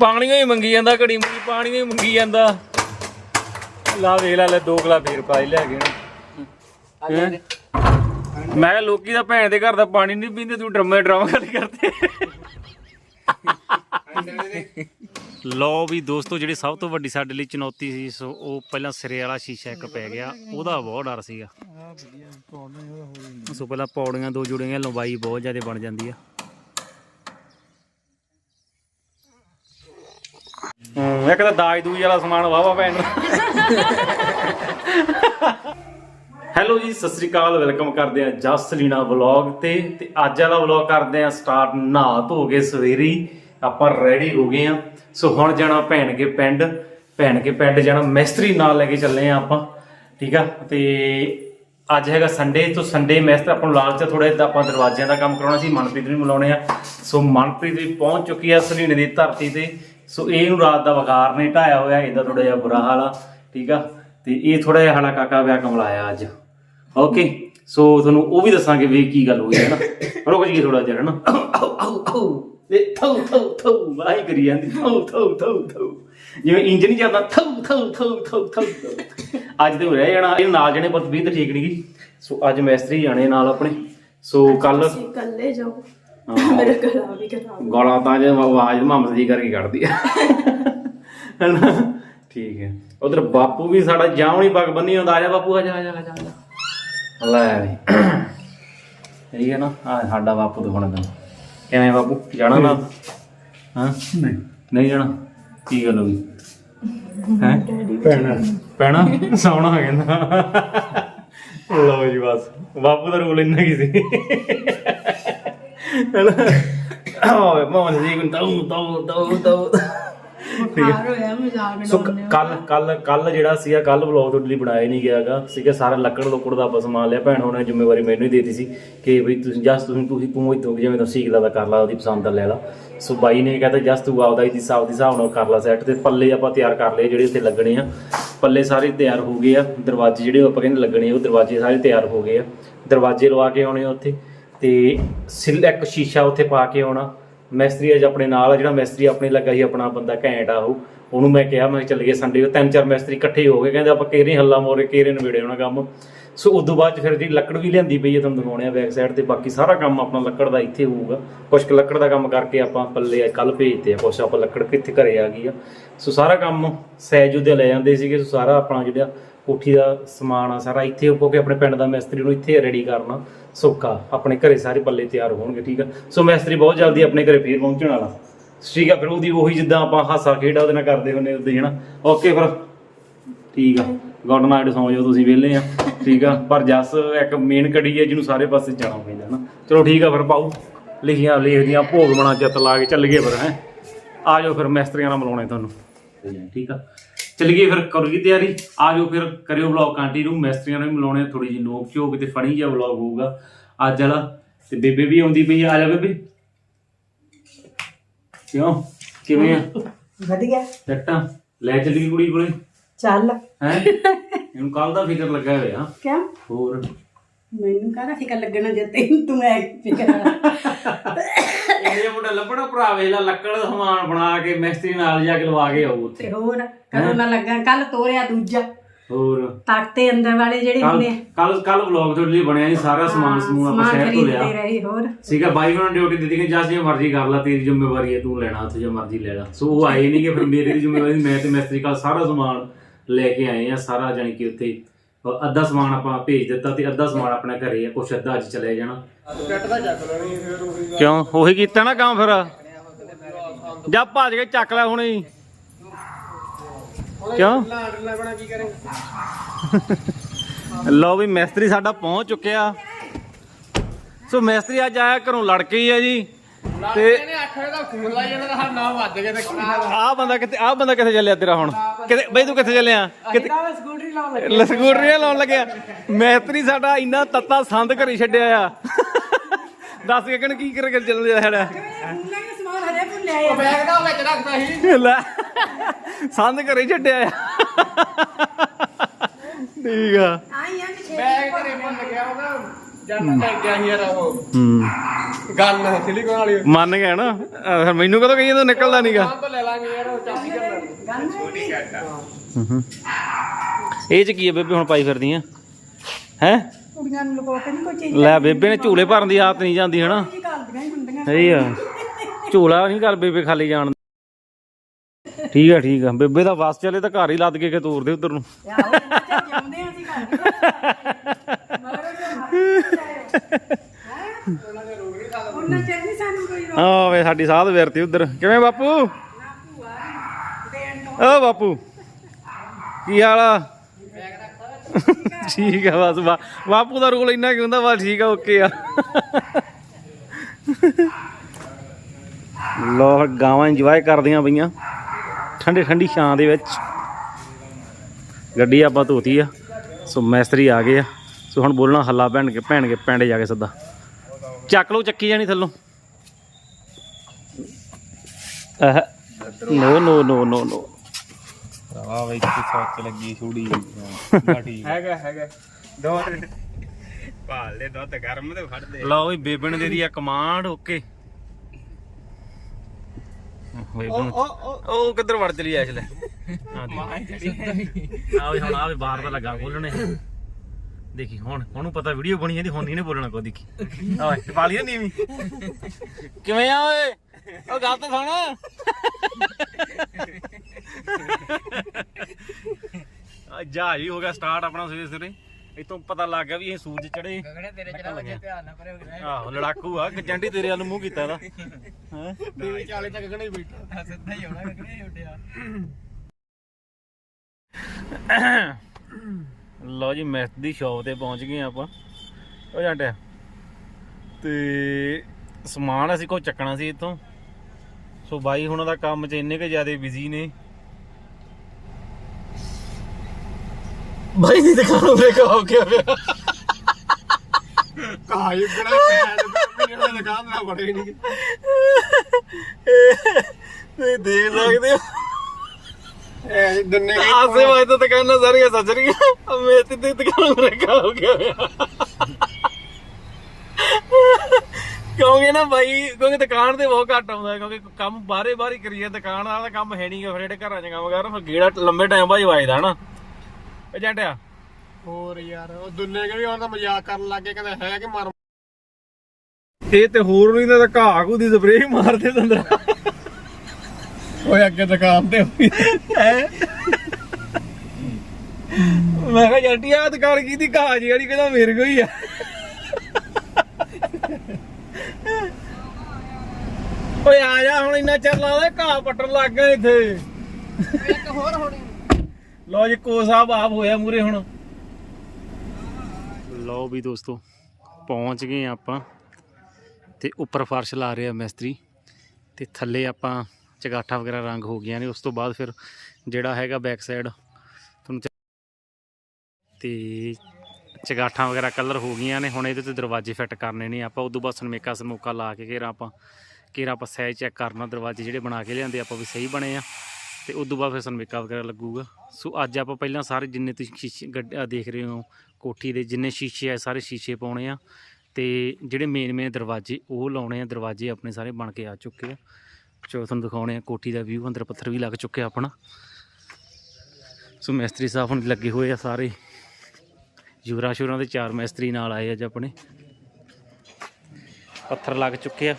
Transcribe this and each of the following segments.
ਪਾਣੀਆਂ ਹੀ ਮੰਗੀ ਜਾਂਦਾ ਘੜੀ ਮੁੜੀ ਪਾਣੀਆਂ ਹੀ ਮੰਗੀ ਜਾਂਦਾ। ਲਾ ਵੇਖ ਲੈ ਲੈ ਦੋ ਗਲਾ ਫੇਰ ਪਾਈ ਲੈ ਗਏ ਹੈਂ? ਮੈਂ ਕਿਹਾ ਲੋਕੀ ਦਾ ਭੈਣ ਦੇ ਘਰ ਦਾ ਪਾਣੀ ਨਹੀਂ ਪੀਂਦੇ ਤੂੰ ਡਰਮੇ ਡਰਾਮਾ ਗੱਲ ਕਰਦੇ। ਲੋ ਵੀ ਦੋਸਤੋ ਜਿਹੜੀ ਸਭ ਤੋਂ ਵੱਡੀ ਸਾਡੇ ਲਈ ਚੁਣੌਤੀ ਸੀ ਸੋ ਉਹ ਪਹਿਲਾਂ ਸਿਰੇ ਵਾਲਾ ਸ਼ੀਸ਼ਾ ਇੱਕ ਪੈ ਗਿਆ ਉਹਦਾ ਬਹੁਤ ਡਰ ਸੀਗਾ। ਸੋ ਪਹਿਲਾਂ ਪੌੜੀਆਂ ਦੋ ਜੁੜੀਆਂ ਲੰਬਾਈ ਬਹੁਤ ਜ਼ਿਆਦਾ ਬਣ ਜਾਂਦੀ ਆ। ਹੂੰ, ਇੱਕ ਤਾਂ ਦਾਜ ਦੂਜ ਵਾਲਾ ਸਮਾਨ ਵਾਵਾ ਭੈਣ ਹੈਲੋ ਜੀ, ਸਤਿ ਸ੍ਰੀ ਅਕਾਲ, ਵੈਲਕਮ ਕਰਦੇ ਆ ਜਸਲੀਨਾ ਵਲੌਗ ਤੇ ਤੇ ਅੱਜ ਵਾਲਾ ਵਲੌਗ ਕਰਦੇ ਆ ਸਟਾਰਟ ਨਹਾ ਧੋ ਕੇ ਸਵੇਰੇ, ਆਪਾਂ ਰੈਡੀ ਹੋ ਗਏ ਆ ਸੋ ਹੁਣ ਜਾਣਾ ਭੈਣ ਕੇ ਪਿੰਡ ਭੈਣ ਕੇ ਪਿੰਡ ਜਾਣਾ, ਮੈਸਤਰੀ ਨਾਲ ਲੈ ਕੇ ਚੱਲੇ ਆ ਆਪਾਂ, ਠੀਕ ਆ? ਤੇ ਅੱਜ ਹੈਗਾ ਸੰਡੇ ਤੋਂ ਸੰਡੇ ਮੈਸਤਰ ਆਪਾਂ ਨੂੰ ਲਾਲਚ ਥੋੜਾ ਜਿਹਾ ਆਪਾਂ ਦਰਵਾਜ਼ਿਆਂ ਦਾ ਕੰਮ ਕਰਾਉਣਾ ਸੀ, ਮਨਪ੍ਰੀਤ ਨੂੰ ਮਿਲਾਉਣੇ ਆ। ਸੋ ਮਨਪ੍ਰੀਤ ਵੀ ਪਹੁੰਚ ਚੁੱਕੀ ਆ ਸਲੀਨੇ ਦੀ ਧਰਤੀ ਤੇ ਸੋ ਇਹਨੂੰ ਰਾਤ ਦਾ ਵਕਾਰ ਨੇ ਢਾਇਆ ਹੋਇਆ ਇਹਦਾ ਥੋੜਾ ਜਿਹਾ ਬੁਰਾ ਹਾਲ ਆ ਠੀਕ ਆ? ਤੇ ਇਹ ਥੋੜਾ ਜਿਹਾ ਸਾਡਾ ਕਾਕਾ ਵਿਆਹ ਕਮਲਾਇਆ ਅੱਜ। ਓਕੇ ਸੋ ਤੁਹਾਨੂੰ ਉਹ ਵੀ ਦੱਸਾਂਗੇ ਵੀ ਕੀ ਗੱਲ ਹੋਈ ਹੈ ਨਾ। ਰੁਕ ਜੀ ਥੋੜਾ ਜਿਹਾ ਨਾ ਆਉ ਆਉ ਆਉ ਇਹ ਥੂ ਥੂ ਥੂ ਵਾਹੀ ਕਰੀ ਜਾਂਦੀ। ਥੂ ਥੂ ਥੂ ਥੂ ਜਿਵੇਂ ਇੰਜਨ ਹੀ ਜਾਂਦਾ ਥੂ ਥੂ ਥੂ ਥੂ ਥੂ ਅੱਜ ਤੇ ਰਹਿ ਜਾਣਾ ਇਹ ਨਾਲ ਜਣੇ ਪਰ ਵੀ ਤਾਂ ਠੀਕ ਨਹੀਂ ਗਈ ਸੋ ਅੱਜ ਮੈਸਤਰੀ ਜਾਣੇ ਨਾਲ ਆਪਣੇ। ਸੋ ਕੱਲ ਇਕੱਲੇ ਜਾਓ। ਮੇਰਾ ਗਲਾ ਵੀ ਖਰਾਬ ਗਾਲਾਂ ਤਾਂ ਜੇ ਆਵਾਜ਼ ਮੁਹੰਮਦ ਜੀ ਕਰਕੇ ਕੱਢਦੀ ਆ। ਹੈਨਾ? ਠੀਕ ਹੈ। ਉਧਰ ਬਾਪੂ ਵੀ ਸਾਡਾ ਜਾਉਂ ਨਹੀਂ ਪੱਗ ਬੰਨੀ ਹੁੰਦਾ ਆ ਜਾ ਬਾਪੂ ਆ ਜਾ ਆ ਜਾ ਆ ਜਾ, ਲੈ ਵੀ ਠੀਕ ਹੈ ਨਾ? ਆ ਸਾਡਾ ਬਾਪੂ ਤੋਂ ਹੁਣ ਤਾਂ ਕਿਵੇਂ ਬਾਪੂ? ਜਾਣਾ ਨਾ? ਹਾਂ? ਨਹੀਂ। ਨਹੀਂ ਜਾਣਾ? ਕੀ ਗੱਲ ਹੋ ਗਈ? ਹੈ? ਪੈਣਾ ਪੈਣਾ ਸੌਣਾ ਕਹਿੰਦਾ ਲਓ ਜੀ ਬਸ। ਬਾਪੂ ਦਾ ਰੂਲ ਇੰਨਾ ਕੀ ਸੀ? ਓਏ ਮੋਹਨ ਜੀ ਨੂੰ ਤਾਉ ਤਾਉ ਤਾਉ ਤਾਉ ਬੁਖਾਰ ਹੋਇਆ ਮਜ਼ਾਕ ਸੋ ਕੱਲ ਕੱਲ ਕੱਲ ਜਿਹੜਾ ਸੀਗਾ ਕੱਲ ਵਲੌਗ ਤੁਹਾਡੇ ਲਈ ਬਣਾਇਆ ਨਹੀਂ ਗਿਆਗਾ ਸੀਗਾ ਸਾਰਾ ਲੱਕੜ ਲੁੱਕੜ ਦਾ ਆਪਾਂ ਸਮਾਨ ਲਿਆ। ਭੈਣ ਹੋਣਾ ਜ਼ਿੰਮੇਵਾਰੀ ਮੈਨੂੰ ਹੀ ਦੇਤੀ ਸੀ ਕਿ ਬਈ ਤੁਸੀਂ ਜਸ ਤੁਸੀਂ ਤੁਸੀਂ ਤੂੰ ਹੀ ਜਿਵੇਂ ਤੁਸੀਂ ਸਿੱਖਦਾ ਦਾ ਕਰ ਲਾ ਉਹਦੀ ਪਸੰਦ ਦਾ ਲੈ ਲਾ। ਸੋ ਬਾਈ ਨੇ ਕਹਿੰਦਾ ਜਸ ਤੂੰ ਆਪਦਾ ਹੀ ਹਿਸਾਬ ਦੀ ਹਿਸਾਬ ਨਾਲ ਕਰ ਲਾ ਸੈੱਟ ਤੇ। ਪੱਲੇ ਆਪਾਂ ਤਿਆਰ ਕਰ ਲਏ ਜਿਹੜੇ ਉੱਥੇ ਲੱਗਣੇ ਆ। ਪੱਲੇ ਸਾਰੇ ਤਿਆਰ ਹੋ ਗਏ ਆ। ਦਰਵਾਜ਼ੇ ਜਿਹੜੇ ਆਪਾਂ ਕਹਿੰਦੇ ਲੱਗਣੇ ਉਹ ਦਰਵਾਜ਼ੇ ਸਾਰੇ ਤਿਆਰ ਹੋ ਗਏ ਆ। ਦਰਵਾਜ਼ੇ ਲਵਾ ਕੇ ਆਉਣੇ ਆ ਉੱਥੇ। ਤੇ ਸਿਲ ਇੱਕ ਸ਼ੀਸ਼ਾ ਉੱਥੇ ਪਾ ਕੇ ਆਉਣਾ। ਮੈਸਤਰੀ ਅੱਜ ਆਪਣੇ ਨਾਲ ਆ, ਜਿਹੜਾ ਮੈਸਤਰੀ ਆਪਣੇ ਲੱਗਾ ਸੀ, ਆਪਣਾ ਬੰਦਾ ਘੈਂਟ ਆ ਉਹ। ਉਹਨੂੰ ਮੈਂ ਕਿਹਾ, ਮੈਂ ਚੱਲ ਗਏ ਸੰਡੇ ਨੂੰ। ਤਿੰਨ ਚਾਰ ਮੈਸਤਰੀ ਇਕੱਠੇ ਹੋ ਗਏ, ਕਹਿੰਦੇ ਆਪਾਂ ਕੇਰੇ ਹੱਲਾ ਮੋਰੇ ਕੇਰੇ ਨਵੇੜੇ ਹੋਣਾ ਕੰਮ। ਸੋ ਉਦੋਂ ਬਾਅਦ ਫਿਰ ਜਿਹੜੀ ਲੱਕੜ ਵੀ ਲਿਆਂਦੀ ਪਈ ਹੈ ਤੁਹਾਨੂੰ ਦਿਖਾਉਣੇ ਆ ਬੈਕ ਸਾਈਡ ਤੇ। ਬਾਕੀ ਸਾਰਾ ਕੰਮ ਆਪਣਾ ਲੱਕੜ ਦਾ ਇੱਥੇ ਹੋਊਗਾ। ਕੁਛ ਕੁ ਲੱਕੜ ਦਾ ਕੰਮ ਕਰਕੇ ਆਪਾਂ ਪੱਲੇ ਕੱਲ ਭੇਜਦੇ ਆ। ਕੁਛ ਆਪਾਂ ਲੱਕੜ ਕਿੱਥੇ ਘਰੇ ਆ ਗਈ ਆ। ਸੋ ਸਾਰਾ ਕੰਮ ਸਹਿਜੂ ਦੇ ਲੈ ਜਾਂਦੇ ਸੀਗੇ। ਸੋ ਸਾਰਾ ਆਪਣਾ ਜਿਹੜਾ ਕੋਠੀ ਦਾ ਸਮਾਨ ਆ, ਸਾਰਾ ਇੱਥੇ ਕਿਉਂਕਿ ਆਪਣੇ ਪਿੰਡ ਦਾ ਮਿਸਤਰੀ ਨੂੰ ਇੱਥੇ ਰੈਡੀ ਕਰਨਾ। ਸੌਖਾ ਆਪਣੇ ਘਰੇ ਸਾਰੇ ਪੱਲੇ ਤਿਆਰ ਹੋਣਗੇ, ਠੀਕ ਆ? ਸੋ ਮਿਸਤਰੀ ਬਹੁਤ ਜਲਦੀ ਆਪਣੇ ਘਰੇ ਫੇਰ ਪਹੁੰਚਣ ਵਾਲਾ। ਠੀਕ ਆ, ਫਿਰ ਉਹਦੀ ਉਹੀ ਜਿੱਦਾਂ ਆਪਾਂ ਹਾਸਾ ਖੇਡਾ ਉਹਦੇ ਨਾਲ ਕਰਦੇ ਹੁੰਦੇ ਉਦਾਂ ਹੀ ਹਨਾ? ਓਕੇ ਫਿਰ। ਠੀਕ ਆ। ਗੁੱਡ ਨਾਈਟ ਸੌਂ ਜਾਓ ਤੁਸੀਂ ਵਿਹਲੇ ਆ। ਠੀਕ ਆ। ਪਰ ਜੱਸ ਇੱਕ ਮੇਨ ਕੜੀ ਹੈ ਜਿਹਨੂੰ ਸਾਰੇ ਪਾਸੇ ਜਾਣਾ ਪੈਂਦਾ, ਹਨਾ? ਚਲੋ ਠੀਕ ਆ, ਫਿਰ ਪਾਉ ਲਿਖੀਆਂ, ਲਿਖਦੀਆਂ, ਭੋਗ ਬਣਾ ਜੱਤ ਲਾ ਕੇ ਚੱਲ ਗਏ ਫਿਰ, ਹੈ? ਆ ਜਾਓ ਫਿਰ ਮਿਸਤਰੀਆਂ ਨਾਲ ਮਿਲਾਉਣੇ ਤੁਹਾਨੂੰ। ਠੀਕ ਆ। ਚੱਲੀਏ ਫਿਰ ਕਰੋਗੀ ਤਿਆਰੀ। ਆ ਜਾਓ ਫਿਰ ਕਰਿਓ ਵਲੌਗ ਕੰਟੀਨਿਊ ਮਿਸਤਰੀਆਂ ਨੂੰ ਮਿਲਾਉਣੇ ਥੋੜੀ ਜਿਹੀ ਨੋਕ ਝੋਕ ਤੇ ਫਣੀ ਜਿਹਾ ਵਲੌਗ ਹੋਊਗਾ। ਅੱਜ ਵਾਲਾ ਤੇ ਬੇਬੇ ਵੀ ਆਉਂਦੀ ਪਈ ਆ। ਆ ਜਾ ਬੇਬੇ। ਕਿਉਂ? ਕਿਵੇਂ ਆ? ਵਧੀਆ। ਟੱਟਾ ਲੈ ਚੱਲੀ ਕੁੜੀ ਕੋਲੇ। ਚੱਲ। ਹੈ? ਇਹਨੂੰ ਕੱਲ ਦਾ ਫਿਕਰ ਲੱਗਾ ਹੋਇਆ। ਕਿਉਂ? ਹੋਰ? ਮੈਨੂੰ ਕਾਹਦਾ ਫਿਕਰ ਲੱਗਣਾ ਜੇ ਤੈਨੂੰ ਤੂੰ ਐ ਫਿਕਰ ਇਹ ਮੁੰਡਾ ਲੱਭਣਾ ਭਰਾ ਵੇਲਾ ਲੱਕੜ ਦਾ ਸਮਾਨ ਬਣਾ ਕੇ ਮਿਸਤਰੀ ਨਾਲ ਜਾ ਕੇ ਲਵਾ ਕੇ ਆਊ ਉੱਥੇ। ਤੇ ਹੋਰ ਕਦੋਂ ਨਾ ਲੱਗਾ ਕੱਲ ਤੋਰਿਆ ਦੂਜਾ। ਹੋਰ? ਤਖਤੇ ਅੰਦਰ ਵਾਲੇ ਜਿਹੜੇ ਹੁੰਦੇ ਆ। ਕੱਲ ਕੱਲ ਵਲੌਗ ਤੁਹਾਡੇ ਲਈ ਬਣਿਆ ਨਹੀਂ ਸਾਰਾ ਸਮਾਨ ਸਮੂਨ ਆਪਾਂ ਸਮਾਨ ਸ਼ਹਿਰ ਤੋਂ ਖਰੀਦਦੇ ਲਿਆ ਰਹੇ ਹੋਰ? ਸੀਗਾ ਬਾਈ ਉਹਨਾਂ ਡਿਊਟੀ ਦਿੱਤੀ ਕਿ ਜਸ ਜੇ ਮਰਜ਼ੀ ਕਰ ਲਾ ਤੇਰੀ ਜ਼ਿੰਮੇਵਾਰੀ ਹੈ ਤੂੰ ਲੈਣਾ ਉੱਥੇ ਜੋ ਮਰਜ਼ੀ ਲੈ ਲਾ। ਸੋ ਉਹ ਆਏ ਨਹੀਂ ਕਿ ਫਿਰ ਮੇਰੀ ਦੀ ਜ਼ਿੰਮੇਵਾਰੀ ਮੈਂ ਤੇ ਮਿਸਤਰੀ ਕੱਲ ਸਾਰਾ ਸਮਾਨ ਲੈ ਕੇ ਆਏ ਆ ਸਾਰਾ ਜਾਣੀ ਕਿ ਉੱਥੇ ਅੱਧਾ ਸਮਾਨ ਆਪਾਂ ਭੇਜ ਦਿੱਤਾ ਤੇ ਅੱਧਾ ਸਮਾਨ ਆਪਣੇ ਘਰੇ ਆ, ਕੁਛ ਅੱਧਾ ਅੱਜ ਚਲੇ ਜਾਣਾ। ਕਿਉਂ? ਉਹੀ ਕੀਤਾ ਨਾ ਕੰਮ ਫਿਰ? ਜਾ ਭੱਜ ਕੇ ਚੱਕ ਲੈ ਹੁਣੇ ਹੀ। ਕਿਉਂ? ਲਓ ਵੀ ਮਿਸਤਰੀ ਸਾਡਾ ਪਹੁੰਚ ਚੁੱਕਿਆ। ਸੋ ਮਿਸਤਰੀ ਅੱਜ ਆਇਆ ਘਰੋਂ ਲੜ ਕੇ ਹੀ ਆ ਜੀ। ਤੇ ਆ ਬੰਦਾ ਕਿੱਥੇ ਆ ਬੰਦਾ ਕਿੱਥੇ ਚੱਲਿਆ ਤੇਰਾ ਹੁਣ? ਕਿਤੇ ਬਈ ਤੂੰ ਕਿੱਥੇ ਚੱਲਿਆ? ਕਿਤੇ ਸਕੂਟਰੀ ਲਾਉਣ ਲਸਕੂਟਰੀਆਂ ਲਾਉਣ ਲੱਗਿਆ ਮਿਸਤਰੀ ਸਾਡਾ ਇੰਨਾ ਤੱਤਾ ਸੰਦ ਘਰੀ ਛੱਡਿਆ ਆ। ਦੱਸ ਕੇ ਕਿਹਨ ਕੀ ਕਰਕੇ ਚੱਲਿਆ ਸਾਡਾ? ਉਹਨਾਂ ਨੇ ਸਮਾਨ ਹਰੇ ਭੁੱਲਿਆ ਆ। ਬੈਗ ਦਾ ਵਿੱਚ ਰੱਖਦਾ ਸੀ। ਲੈ ਸੰਦ ਘਰੇ ਛੱਡਿਆ ਆ। ਠੀਕ ਆ। ਆਈ ਆ ਪਿਛੇ। ਬੈਗ ਘਰੇ ਭੁੱਲ ਗਿਆ ਉਹਦਾ। ਯਾਰ ਉਹ। ਹੂੰ। ਸਿਲੀਕਨ ਵਾਲੀ। ਮੰਨ ਗਿਆ ਨਾ। ਅਹ ਫਿਰ ਮੈਨੂੰ ਕਦੋਂ ਕਹੀ ਤੂੰ ਨਿਕਲਦਾ ਨਹੀਂਗਾ ਲੈ ਲਾਂਗੇ ਯਾਰ ਉਹ ਚਾਬੀ ਕਰ ਲੈ ਹੂੰ। ਇਹ ਚ ਕੀ ਹੈ ਬੇਬੇ ਹੁਣ ਪਾਈ ਫਿਰਦੀ ਆ? ਹੈ? ਕੁੜੀਆਂ ਨੂੰ ਲੁਕੋ ਕੇ ਨਹੀਂ ਕੋਈ ਚੀਜ਼ ਲੈ ਬੇਬੇ ਨੇ ਝੂਲੇ ਭਰਨ ਦੀ ਆਦਤ ਨਹੀਂ ਜਾਂਦੀ ਹਨਾ? ਹੀ ਹੁੰਦੀਆਂ। ਸਹੀ ਆ। ਝੂਲਾ ਨਹੀਂ ਕਰ ਬੇਬੇ ਖਾਲੀ ਜਾਣ। ਠੀਕ ਆ ਠੀਕ ਆ। ਬੇਬੇ ਦਾ ਵਸ ਚਲੇ ਤਾਂ ਘਰ ਹੀ ਲੱਦ ਕੇ ਕੇ ਤੋਰ ਦੇ ਉਧਰ ਨੂੰ। ਅਸੀਂ ਘਰ ਉਹਨਾਂ ਚਿਰ ਨਹੀਂ ਸਾਨੂੰ ਕੋਈ ਰੋਕ ਆ ਵੇ ਸਾਡੀ ਸਾਧ ਵਿਰਤੀ ਉਧਰ। ਕਿਵੇਂ ਬਾਪੂ? ਨਾ ਭੂਆ ਦੇਣ ਤੋਂ ਓ ਬਾਪੂ ਕੀ ਹਾਲ ਆ? ਠੀਕ ਆ ਬਸ ਬਾਪੂ ਦਾ ਰੋਲ ਇੰਨਾ ਕਿ ਹੁੰਦਾ ਬਸ ਠੀਕ ਆ ਓਕੇ ਆ। ਲੋ ਗਾਵਾਂ ਇੰਜੋਏ ਕਰਦੀਆਂ ਪਈਆਂ। ਠੰਡੇ ਠੰਡੀ ਛਾਂ ਦੇ ਵਿੱਚ। ਗੱਡੀ ਆਪਾਂ ਧੋਤੀ ਆ ਸੋ ਮੈਸਤਰੀ ਆ ਗਏ ਆ। ਸੋ ਹੁਣ ਬੋਲਣਾ ਹੱਲਾ ਭੈਣ ਕੇ ਭੈਣ ਕੇ ਪਿੰਡ ਜਾ ਕੇ ਸਿੱਧਾ। ਚੱਕ ਲਓ ਚੱਕੀ ਜਾਣੀ ਥੱਲੋਂ। ਆਹ ਨੋ ਨੋ ਨੋ ਨੋ ਨੋ। ਆ ਵੇ ਕਿ ਸੱਚ ਲੱਗੀ ਛੁੜੀ ਠੀਕ ਹੈਗਾ ਹੈਗਾ। ਦੋ। ਭਾਲ ਦੇ ਦੁੱਧ ਗਰਮ ਤੇ ਫੜ ਦੇ। ਲਓ ਵੀ ਬੇਬੇ ਨੇ ਦੇ ਦੀ ਆ ਕਮਾਂਡ ਓਕੇ। ਬੇਬੇ ਨੂੰ- ਉਹ ਕਿੱਧਰ ਵੜ ਚਲੀ ਐਸ਼ ਲੈ? ਆ ਵੀ ਹੁਣ ਆ ਵੀ ਬਾਹਰ ਦਾ ਲੱਗਾ ਖੋਲਣੇ। ਦੇਖੀ ਹੁਣ ਉਹਨੂੰ ਪਤਾ ਵੀਡੀਓ ਬਣੀ ਜਾਂਦੀ ਹੁਣ ਨਹੀਂ ਨੇ ਬੋਲਣਾ ਕੋ ਦੇਖੀ। ਓਏ ਵਾਲੀ ਨਹੀਂ ਵੀ ਕਿਵੇਂ ਆ ਓਏ? ਉਹ ਗੱਲ ਤਾਂ ਸੁਣ। ਆ ਜਹਾਜ਼ ਹੀ ਹੋ ਗਿਆ ਸਟਾਰਟ ਆਪਣਾ ਸਵੇਰੇ ਸਵੇਰੇ ਇਤੋਂ ਪਤਾ ਲੱਗ ਗਿਆ ਵੀ ਇਹ ਸੂਰਜ ਚੜੇ ਗਗੜੇ ਤੇਰੇ ਚਲਾ ਕੇ ਧਿਆਨ ਨਾ ਕਰਿਓ ਆਹੋ ਲੜਾਕੂ ਆ ਗਜੰਡੀ ਤੇਰੇ ਵੱਲ ਮੂੰਹ ਕੀਤਾ ਇਹਦਾ। ਹੈ? ਤੇਰੇ ਚਾਲੇ ਤੱਕ ਗਗੜੇ ਹੀ ਬੈਠਾ। ਸਿੱਧਾ ਹੀ ਹੋਣਾ ਗਗੜੇ ਹੀ ਉੱਡਿਆ। ਲਓ ਜੀ ਮੈਸ ਦੀ ਸ਼ਾਪ ਤੇ ਪਹੁੰਚ ਗਏ ਆਪਾਂ। ਉਹ ਜਾਂਟਿਆ ਤੇ ਸਮਾਨ ਅਸੀਂ ਕੋ ਚੱਕਣਾ ਸੀ ਇੱਥੋਂ। ਸੋ ਬਾਈ ਹੁਣਾਂ ਦਾ ਕੰਮ 'ਚ ਇੰਨੇ ਕੁ ਜ਼ਿਆਦਾ ਬਿਜ਼ੀ ਨੇ। ਬਾਈ ਦੀ ਦੁਕਾਨ ਉਰੇ ਕਾ ਹੋ ਗਿਆ ਪਿਆ ਕਾ ਯੁਗੜਾ ਪੈਰ ਮੇਰੇ ਨਾਲ ਦੁਕਾਨ ਨਾ ਬੜੇ ਨਹੀਂ ਤੁਸੀਂ ਦੇਖ ਸਕਦੇ ਹੋ। ਐ ਦੰਨੇ ਆਸੇ ਵਾਏ ਤਾਂ ਦੁਕਾਨਾਂ ਸਾਰੀਆਂ ਸੱਜ ਰਹੀਆਂ। ਮੇਰੀ ਦੀ ਦੁਕਾਨ ਉਰੇ ਕਾ ਹੋ ਗਿਆ ਪਿਆ ਕਿਉਂਕਿ ਨਾ ਬਾਈ ਕਿਉਂਕਿ ਦੁਕਾਨ ਤੇ ਬਹੁਤ ਘੱਟ ਆਉਂਦਾ ਕਿਉਂਕਿ ਕੰਮ ਬਾਹਰ ਹੀ ਕਰੀਏ ਦੁਕਾਨ ਵਾਲਾ ਕੰਮ ਹੈ ਨਹੀਂਗਾ ਫਿਰ ਜਿਹੜੇ ਘਰਾਂ 'ਚ ਕੰਮ ਕਰ ਫਿਰ ਗੇੜਾ ਲੰਬੇ ਟਾਈਮ ਬਾਅਦ ਵੱਜਦਾ ਹਨਾ ਏਜੰਟ ਆ। ਹੋਰ ਯਾਰ ਉਹ ਦੁੰਨੇ ਕੇ ਵੀ ਹੁਣ ਤਾਂ ਮਜ਼ਾਕ ਕਰਨ ਲੱਗੇ ਕਹਿੰਦੇ ਹੈ ਕਿ ਮਰ ਇਹ ਤੇ ਹੋਰ ਨਹੀਂ ਤਾਂ ਘਾਹ ਘੂ ਦੀ ਸਪਰੇਅ ਮਾਰਦੇ ਤੰਦਰ ਓਏ ਅੱਗੇ ਦੁਕਾਨ ਤੇ ਹੋਈ। ਮੈਂ ਕਿਹਾ ਜੰਟੀ ਆ ਦੁਕਾਨ ਕੀ ਦੀ ਘਾਹ ਜਿਹੜੀ ਕਹਿੰਦਾ ਮੇਰੇ ਹੀ ਆ। ਓਏ ਆ ਜਾ ਹੁਣ ਇੰਨਾ ਚਿਰ ਲਾਉਂਦਾ ਘਾਹ ਪੱਟਣ ਲੱਗ ਗਿਆ ਇੱਥੇ। ਇੱਕ ਹੋਰ ਹੋਣੀ ਲਓ ਜੀ ਕੋ ਸਾਹਿਬ ਆਪ ਹੋਇਆ ਮੂਰੇ ਹੁਣ। ਲਓ ਵੀ ਦੋਸਤੋ ਪਹੁੰਚ ਗਏ ਆਪਾਂ ਤੇ ਉੱਪਰ ਫਰਸ਼ ਲਾ ਰਿਹਾ ਮਿਸਤਰੀ ਤੇ ਥੱਲੇ ਆਪਾਂ ਚਗਾਠਾ ਵਗੈਰਾ ਰੰਗ ਹੋ ਗਈਆਂ ਨੇ, ਉਸ ਤੋਂ ਬਾਅਦ ਫਿਰ ਜਿਹੜਾ ਹੈਗਾ ਬੈਕ ਸਾਈਡ ਤੁਹਾਨੂੰ ਚ- ਤੇ ਚਗਾਠਾਂ ਵਗੈਰਾ ਕਲਰ ਹੋ ਗਈਆਂ ਨੇ, ਹੁਣ ਇਹਦੇ ਤੇ ਦਰਵਾਜ਼ੇ ਫਿੱਟ ਕਰਨੇ ਨੇ, ਆਪਾਂ ਉਦੋਂ ਬਾਅਦ ਸਨਮੇਕਾ ਸਮੋਕਾ ਲਾ ਕੇ ਘੇਰਾ ਆਪਾਂ ਘੇਰਾ ਆਪਾਂ ਸਾਈਜ਼ ਚੈੱਕ ਕਰਨਾ, ਦਰਵਾਜ਼ੇ ਜਿਹੜੇ ਬਣਾ ਕੇ ਲਿਆਂਦੇ, ਆਪਾਂ ਵੀ ਸਹੀ ਬਣੇ ਆ, ਤੇ ਉਦੋਂ ਬਾਅਦ ਫਿਰ ਸਨਮੇਕਾ ਵਗੈਰਾ ਲੱਗੂਗਾ। ਸੋ ਅੱਜ ਆਪਾਂ ਪਹਿਲਾਂ ਸਾਰੇ ਜਿੰਨੇ ਤੁਸੀਂ ਸ਼ੀਸ਼ੇ ਗੱਡ- ਦੇਖ ਰਹੇ ਹੋ, ਕੋਠੀ ਦੇ ਜਿੰਨੇ ਸ਼ੀਸ਼ੇ ਆ ਸਾਰੇ ਸ਼ੀਸ਼ੇ ਪਾਉਣੇ ਆ, ਤੇ ਜਿਹੜੇ ਮੇਨ ਮੇਨ ਦਰਵਾਜ਼ੇ ਉਹ ਲਾਉਣੇ ਆ, ਦਰਵਾਜ਼ੇ ਆਪਣੇ ਸਾਰੇ ਬਣ ਕੇ ਆ ਚੁੱਕੇ ਆ। ਚਲੋ ਤੁਹਾਨੂੰ ਦਿਖਾਉਣੇ ਆ, ਕੋਠੀ ਦਾ ਵਿਊ ਅੰਦਰ ਪੱਥਰ ਵੀ ਲੱਗ ਚੁੱਕਿਆ ਆਪਣਾ। ਸੋ ਮਿਸਤਰੀ ਸਾਹਿਬ ਹੁਣ ਲੱਗੇ ਹੋਏ ਆ ਸਾਰੇ। ਜੂਰਾ ਸ਼ੂਰਾਂ ਦੇ ਚਾਰ ਮਿਸਤਰੀ ਨਾਲ ਆਏ ਅੱਜ ਆਪਣੇ। ਪੱਥਰ ਲੱਗ ਚੁੱਕੇ ਆ।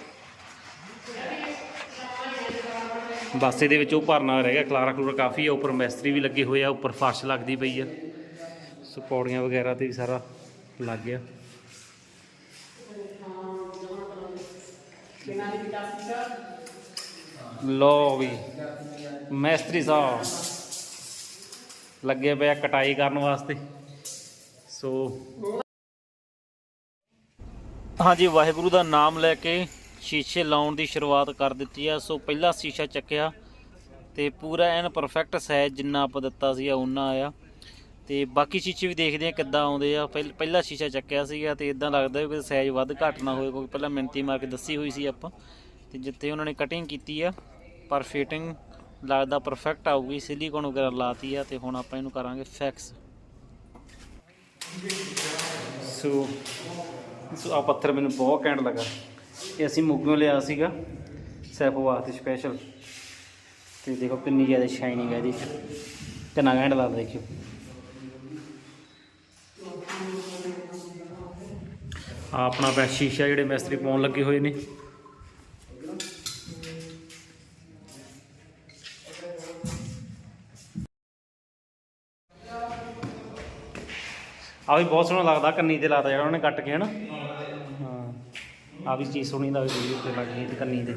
ਬਸ ਦੇ ਵਿੱਚ ਉਹ ਭਰਨਾ ਰਹਿ ਗਿਆ ਖਲਾਰਾ ਖਲੂਰਾ ਕਾਫੀ ਆ। ਉੱਪਰ ਮਿਸਤਰੀ ਵੀ ਲੱਗੇ ਹੋਏ ਆ, ਉੱਪਰ ਫਰਸ਼ ਲੱਗਦੀ ਪਈ ਆ। ਸੋ ਪੌੜੀਆਂ ਵਗੈਰਾ ਤੇ ਵੀ ਸਾਰਾ ਲੱਗ ਗਿਆ। ਲੋ ਵੀ, ਮਿਸਤਰੀ ਸਾਹਿਬ। ਲੱਗੇ ਪਿਆ ਕਟਾਈ ਕਰਨ ਵਾਸਤੇ। ਸੋ ਹਾਂਜੀ, ਵਾਹਿਗੁਰੂ ਦਾ ਨਾਮ ਲੈ ਕੇ ਸ਼ੀਸ਼ੇ ਲਾਉਣ ਦੀ ਸ਼ੁਰੂਆਤ ਕਰ ਦਿੱਤੀ ਆ। ਸੋ ਪਹਿਲਾ ਸ਼ੀਸ਼ਾ ਚੱਕਿਆ ਤੇ ਪੂਰਾ ਐਨ ਪਰਫੈਕਟ ਸਾਈਜ਼ ਜਿੰਨਾ ਆਪਾਂ ਦਿੱਤਾ ਸੀ ਉਹਨਾਂ ਆਇਆ। ਤੇ ਬਾਕੀ ਸ਼ੀਸ਼ੇ ਵੀ ਦੇਖਦੇ ਆ ਕਿੱਦਾਂ ਆਉਂਦੇ ਆ। ਪਹਿਲ- ਪਹਿਲਾ ਸ਼ੀਸ਼ਾ ਚੱਕਿਆ ਸੀਗਾ ਤੇ ਇਦਾਂ ਲੱਗਦਾ ਵੀ ਸਾਈਜ਼ ਵੱਧ ਘੱਟ ਨਾ ਹੋਵੇ, ਕਿਉਂਕਿ ਪਹਿਲਾਂ ਮਿੰਤੀ ਮਾਰ ਕੇ ਦੱਸੀ ਹੋਈ ਸੀ ਆਪਾਂ। ਤੇ ਜਿੱਥੇ ਉਹਨਾਂ ਨੇ ਕਟਿੰਗ ਕੀਤੀ ਆ ਪਰ ਫਿਟਿੰਗ ਲੱਗਦਾ ਪਰਫੈਕਟ ਆਊਗੀ ਸਿਲੀਕੋਨ ਵਗੈਰਾ ਲਾਤੀ ਆ ਤੇ ਹੁਣ ਆਪਾਂ ਇਹਨੂੰ ਕਰਾਂਗੇ ਫਿਕਸ ਸੋ ਸੋ ਆ ਪੱਥਰ ਮੈਨੂੰ ਬਹੁਤ ਘੈਂਟ ਲੱਗਾ। ਇਹ ਅਸੀਂ ਮੁੱਗੋਂ ਲਿਆ ਸੀਗਾ, ਸੈਫੋ ਵਾਸਤੇ ਸਪੈਸ਼ਲ ਤੇ ਦੇਖੋ ਕਿੰਨੀ ਜ਼ਿਆਦਾ ਸ਼ਾਈਨਿੰਗ ਹੈ ਇਹਦੀ। ਕਿੰਨਾ ਘੈਂਟ ਲੱਗਦਾ, ਦੇਖਿਓ। ਆਪਣਾ ਪੈ ਸ਼ੀਸ਼ਾ ਜਿਹੜੇ ਮਿਸਤਰੀ ਪਾਉਣ ਲੱਗੇ ਹੋਏ ਨੇ। ਆ ਵੀ ਬਹੁਤ ਸੋਹਣਾ ਲੱਗਦਾ ਕੰਨੀ ਤੇ ਲਾਤਾ ਜਿਹੜਾ ਉਹਨੇ ਕੱਟ ਕੇ ਹਨਾ? ਹਾਂ। ਆ ਵੀ ਚੀਜ਼ ਸੋਹਣੀ ਦਾ ਵੀ ਉੱਤੇ ਲੱਗ ਗਈ ਤੇ ਕੰਨੀ ਤੇ।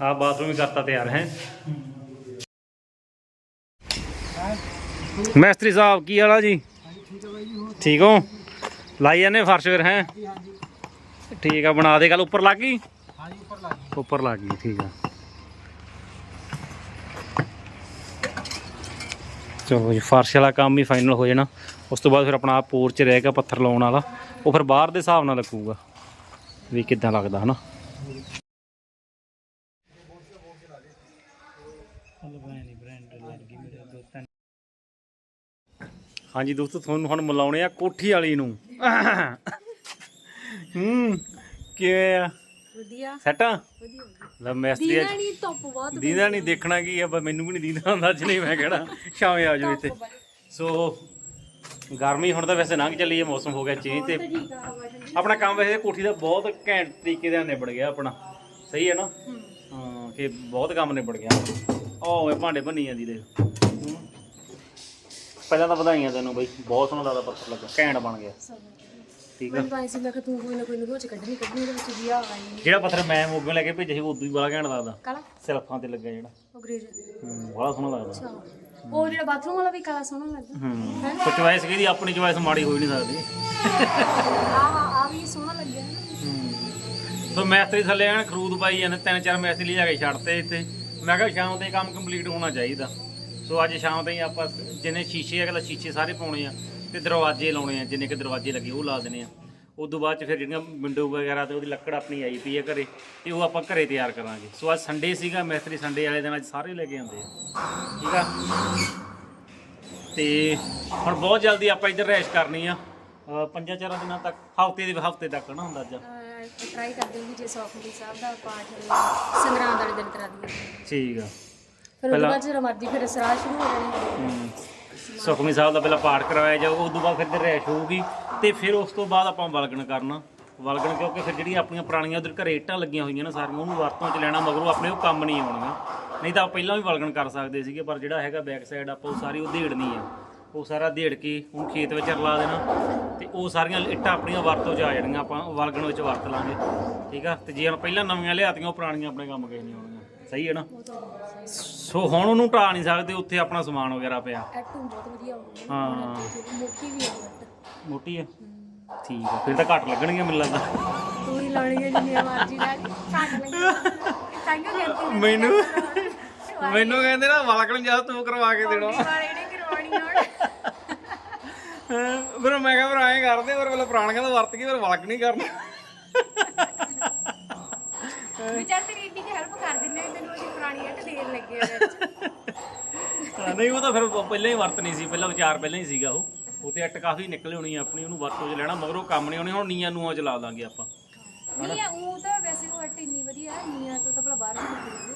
ਆ ਬਾਥਰੂਮ ਵੀ ਕਰਤਾ ਤਿਆਰ ਹੈ? ਮੈਸਤਰੀ ਸਾਹਿਬ ਕੀ ਹਾਲਾ ਜੀ? ਠੀਕ ਹੋ? ਲਾਈ ਜਾਂਦੇ ਫਰਸ਼ ਫਿਰ ਹੈ? ਠੀਕ ਆ ਬਣਾ ਦੇ ਗੱਲ ਉੱਪਰ ਲੱਗ ਗਈ। ਉੱਪਰ ਲੱਗ ਗਈ ਠੀਕ ਆ। ਚਲੋ ਜੀ, ਫਰਸ਼ ਵਾਲਾ ਕੰਮ ਵੀ ਫਾਈਨਲ ਹੋ ਜਾਣਾ। ਉਸ ਤੋਂ ਬਾਅਦ ਫਿਰ ਆਪਣਾ ਆਹ ਪੋਰਚ ਰਹਿ ਗਿਆ ਪੱਥਰ ਲਾਉਣ ਵਾਲਾ। ਉਹ ਫਿਰ ਬਾਹਰ ਦੇ ਹਿਸਾਬ ਨਾਲ ਲੱਗੂਗਾ, ਵੀ ਕਿੱਦਾਂ ਲੱਗਦਾ, ਹਨਾ? ਹਾਂਜੀ ਦੋਸਤੋ, ਤੁਹਾਨੂੰ ਹੁਣ ਮਿਲਾਉਣੇ ਆ ਕੋਠੀ ਵਾਲੀ ਨੂੰ। ਹੂੰ, ਕਿਵੇਂ ਆ? ਵਧੀਆ। ਸੈਟ? ਆ ਵਧੀਆ। ਲੈ ਮੈਸਤਰੀ ਦੀਨਾ ਨਹੀਂ ਧੁੱਪ ਬਹੁਤ ਦੀਦਾ ਨਹੀਂ ਦੇਖਣਾ ਕੀ ਆ ਮੈਨੂੰ ਵੀ ਨਹੀਂ ਦੀਦਾ ਹੁੰਦਾ ਅੱਜ ਨਹੀਂ ਮੈਂ ਕਿਹੜਾ ਸ਼ਾਮੇ ਆ ਜਾਓ ਇੱਥੇ। ਸੋ ਗਰਮੀ ਹੁਣ ਤਾਂ ਵੈਸੇ ਲੰਘ ਚੱਲੀ ਹੈ ਮੌਸਮ ਹੋ ਗਿਆ ਚੇਂਜ ਤੇ। ਆਪਣਾ ਕੰਮ ਵੈਸੇ ਕੋਠੀ ਦਾ ਬਹੁਤ ਘੈਂਟ ਤਰੀਕੇ ਦਾ ਨਿਬੜ ਗਿਆ ਆਪਣਾ। ਸਹੀ ਹੈ ਨਾ? ਹਾਂ। ਕਿ ਬਹੁਤ ਕੰਮ ਨਿਬੜ ਗਿਆ। ਉਹ ਇਹ ਭਾਂਡੇ ਭੰਨੀ ਜਾਂਦੀ ਦੇ ਪਹਿਲਾਂ ਤਾਂ ਵਧਾਈਆਂ ਤੈਨੂੰ ਬਈ ਬਹੁਤ ਸੋਹਣਾ ਲੱਗਦਾ ਪੱਥਰ ਲੱਗਾ ਘੈਂਟ ਬਣ ਗਿਆ। ਠੀਕ ਆ। ਮੈਨੂੰ ਤਾਂ ਐਂ ਸੀ ਮੈਂ ਕਿ ਤੂੰ ਕੋਈ ਨਾ ਕੋਈ ਨੂੰ ਚ ਕੱਢਣੀ ਕੱਢਣੀ ਉਹਦੇ ਵਿੱਚ ਵੀ ਆ ਆਈ ਜਿਹੜਾ ਪੱਥਰ ਮੈਂ ਮੋਗੇ ਲੈ ਕੇ ਭੇਜਿਆ ਸੀ ਉਹ ਉਦੋਂ ਹੀ ਬੜਾ ਘੈਂਟ ਲੱਗਦਾ। ਕਾਲਾ ਸਿਲਫਾਂ ਤੇ ਲੱਗਾ ਜਿਹੜਾ। ਉਹ ਗ੍ਰੇਜ। ਹੂੰ, ਬੜਾ ਸੋਹਣਾ ਲੱਗਦਾ। ਅੱਛਾ। ਉਹ ਜਿਹੜਾ ਬਾਥਰੂਮ ਵਾਲਾ ਵੀ ਕਾਲਾ ਸੋਹਣਾ ਲੱਗਦਾ। ਹੂੰ ਹੈ ਸੋ ਚੁਆਇਸ ਕਿਹਦੀ ਆਪਣੀ ਚੁਆਇਸ ਮਾੜੀ ਹੋ ਹੀ ਨਹੀਂ ਸਕਦੀ। ਆ ਆ ਵੀ ਸੋਹਣਾ ਲੱਗਿਆ ਨਾ। ਸੋ ਮੈਸਤਰੀ ਥੱਲੇ ਆਣ ਖਰੂਦ ਪਾਈ ਜਾਂਦੇ ਤਿੰਨ ਚਾਰ ਮੈਸਤਰੀ ਲਿਜਾ ਕੇ ਛੱਡਤੇ ਇੱਥੇ। ਮੈਂ ਕਿਹਾ ਸ਼ਾਮ ਤੇ ਕੰਮ ਕੰਪਲੀਟ ਹੋਣਾ ਚਾਹੀਦਾ। ਸੋ ਅੱਜ ਸ਼ਾਮ ਤਾਈਂ ਆਪਾਂ ਜਿੰਨੇ ਸ਼ੀਸ਼ੇ ਅਗਲਾ ਸ਼ੀਸ਼ੇ ਸਾਰੇ ਪਾਉਣੇ ਆ। ਤੇ ਦਰਵਾਜ਼ੇ ਲਾਉਣੇ ਆ ਜਿੰਨੇ ਕਿ ਦਰਵਾਜ਼ੇ ਲੱਗੇ ਉਹ ਲਾ ਦੇਣੇ ਆ। ਉਸ ਤੋਂ ਬਾਅਦ ਚ ਫਿਰ ਜਿਹੜੀਆਂ ਵਿੰਡੋ ਵਗੈਰਾ ਤੇ ਉਹਦੀ ਲੱਕੜ ਆਪਣੀ ਆਈ ਪਈ ਆ ਘਰੇ ਤੇ ਉਹ ਆਪਾਂ ਘਰੇ ਤਿਆਰ ਕਰਾਂਗੇ। ਸੋ ਅੱਜ ਸੰਡੇ ਸੀਗਾ ਮੈਸਤਰੀ ਸੰਡੇ ਵਾਲੇ ਦਿਨ ਅੱਜ ਸਾਰੇ ਲੈ ਕੇ ਆਉਂਦੇ ਆ। ਠੀਕ ਆ? ਤੇ ਹੁਣ ਬਹੁਤ ਜਲਦੀ ਆਪਾਂ ਇੱਧਰ ਰੈਸ਼ ਕਰਨੀ ਆ। ਪੰਜਾਂ ਚਾਰਾਂ ਦਿਨਾਂ ਤੱਕ ਹਫ਼ਤੇ ਦੇ ਹਫ਼ਤੇ ਤੱਕ ਨਾ ਹੁੰਦਾ ਅੱਜ? ਟਰਾਈ ਕਰਦੇ ਹਾਂ ਜੇ ਸੌਖਮਨੀ ਸਾਹਿਬ ਦਾ ਪਾਠ ਸੰਗਰਾਂਦ ਵਾਲੇ ਦਿਨ ਕਰਾ ਦਈਏ। ਠੀਕ ਆ। ਫਿਰ ਉਹਦੇ ਬਾਅਦ ਜਦੋਂ ਮਰਜ਼ੀ ਫਿਰ ਸਰਾਹ ਸ਼ੁਰੂ ਹੋ ਜਾਣੀ। ਸੁਖਮਨੀ ਸਾਹਿਬ ਦਾ ਪਹਿਲਾਂ ਪਾਠ ਕਰਵਾਇਆ ਜਾਊਗਾ ਉਸ ਤੋਂ ਬਾਅਦ ਫਿਰ ਤੇ ਰੈਸ਼ ਹੋਊਗੀ ਤੇ ਫਿਰ ਉਸ ਤੋਂ ਬਾਅਦ ਆਪਾਂ ਵਲਗਣ ਕਰਨਾ। ਵਲਗਣ ਕਿਉਂਕਿ ਫਿਰ ਜਿਹੜੀਆਂ ਆਪਣੀਆਂ ਪੁਰਾਣੀਆਂ ਉਧਰ ਘਰੇ ਇੱਟਾਂ ਲੱਗੀਆਂ ਹੋਈਆਂ ਨਾ ਸਾਰੀਆਂ, ਉਹਨੂੰ ਵਰਤੋਂ 'ਚ ਲੈਣਾ, ਮਗਰੋਂ ਆਪਣੇ ਉਹ ਕੰਮ ਨਹੀਂ ਆਉਣੀਆਂ। ਨਹੀਂ ਤਾਂ ਆਪਾਂ ਪਹਿਲਾਂ ਵੀ ਵਲਗਣ ਕਰ ਸਕਦੇ ਸੀਗੇ, ਪਰ ਜਿਹੜਾ ਹੈਗਾ ਬੈਕ ਸਾਈਡ ਆਪਾਂ ਉਹ ਸਾਰੀ ਉਹ ਆ। ਉਹ ਸਾਰਾ ਦੇੜ ਕੇ ਉਹਨੂੰ ਖੇਤ ਵਿੱਚ ਰਲਾ ਦੇਣਾ ਤੇ ਉਹ ਸਾਰੀਆਂ ਇੱਟਾਂ ਆਪਣੀਆਂ ਵਰਤੋਂ 'ਚ ਆ ਜਾਣੀਆਂ, ਆਪਾਂ ਵਲਗਣ ਵਿੱਚ ਵਰਤ ਲਾਂਗੇ। ਠੀਕ ਆ? ਤੇ ਜੇ ਹੁਣ ਪਹਿਲਾਂ ਨਵੀਆਂ ਲਿਆਤੀਆਂ, ਉਹ ਪੁਰਾਣੀਆਂ ਆਪਣੇ ਕੰਮ ਕਿਸੇ ਨਹੀਂ ਆਉਣੀਆਂ। ਸਹੀ ਹੈ ਨਾ। ਸੋ ਹੁਣ ਉਹਨੂੰ ਢਾ ਨਹੀਂ ਸਕਦੇ ਉੱਥੇ ਆਪਣਾ ਸਮਾਨ ਵਗੈਰਾ ਪਿਆ। ਐਕਟਿੰਗ ਬਹੁਤ ਵਧੀਆ ਹੋ। ਗਈ ਹਾਂ ਮੋਟੀ ਵੀ ਆ ਬਟ ਮੋਟੀ ਆ ਠੀਕ ਆ ਫਿਰ ਤਾਂ ਘੱਟ ਲੱਗਣਗੀਆਂ ਮੈਨੂੰ ਲੱਗਦਾ। ਤੂੰ ਹੀ ਲਾਉਣੀ ਹੈ ਜਿੰਨੀ ਮਰਜ਼ੀ ਲੈ ਕੱਟ ਲੈ ਤਾਂਗਾ ਕਹਿੰਦੀ ਮੈਨੂੰ ਮੈਨੂੰ ਕਹਿੰਦੇ ਨਾ ਵਲਕਣ ਜਾ ਤੂੰ ਕਰਵਾ ਕੇ ਦੇਣਾ। ਵਾਲੇ ਨੇ ਕਰਵਾਉਣੀ ਹੁਣ। ਫਿਰ ਮੈਂ ਕਿਹਾ ਫਿਰ ਐਂ ਕਰਦੇ ਫਿਰ ਪਹਿਲਾਂ ਪੁਰਾਣੀਆਂ ਦਾ ਵਰਤ ਕੇ ਫਿਰ ਵਲਕ ਨਹੀਂ ਕਰਨਾ। ਵਿਚਾਰ ਤੇਰੀ ਇੰਨੀ ਹੈਲਪ ਕਰ ਦਿੰਦੇ ਨੇ ਹੱਟ ਦੇਣ ਲੱਗੇ ਹਾਂ, ਨਹੀਂ ਉਹ ਤਾਂ ਫਿਰ ਪਹਿਲਾਂ ਹੀ ਵਰਤ ਨਹੀਂ ਸੀ ਪਹਿਲਾਂ ਵਿਚਾਰ ਪਹਿਲਾਂ ਹੀ ਸੀਗਾ ਉਹ। ਉਹ ਤੇ ਅੱਟ ਕਾਫੀ ਨਿਕਲੇ ਹੋਣੀ ਆ ਆਪਣੀ ਉਹਨੂੰ ਵਰਤੋਂ 'ਚ ਲੈਣਾ ਮਗਰੋਂ ਕੰਮ ਨਹੀਂ ਆਉਣੀ ਹੁਣ ਨੀਆਂ ਨੂਆਂ ਚਲਾ ਦਾਂਗੇ ਆਪਾਂ। ਨਹੀਂ ਉਹ ਤਾਂ ਵੈਸੇ ਉਹ ਹੱਟ ਇੰਨੀ ਵਧੀਆ ਹੈ ਨੀਆਂ ਤੋਂ ਤਾਂ ਭਲਾ ਬਾਹਰ ਵੀ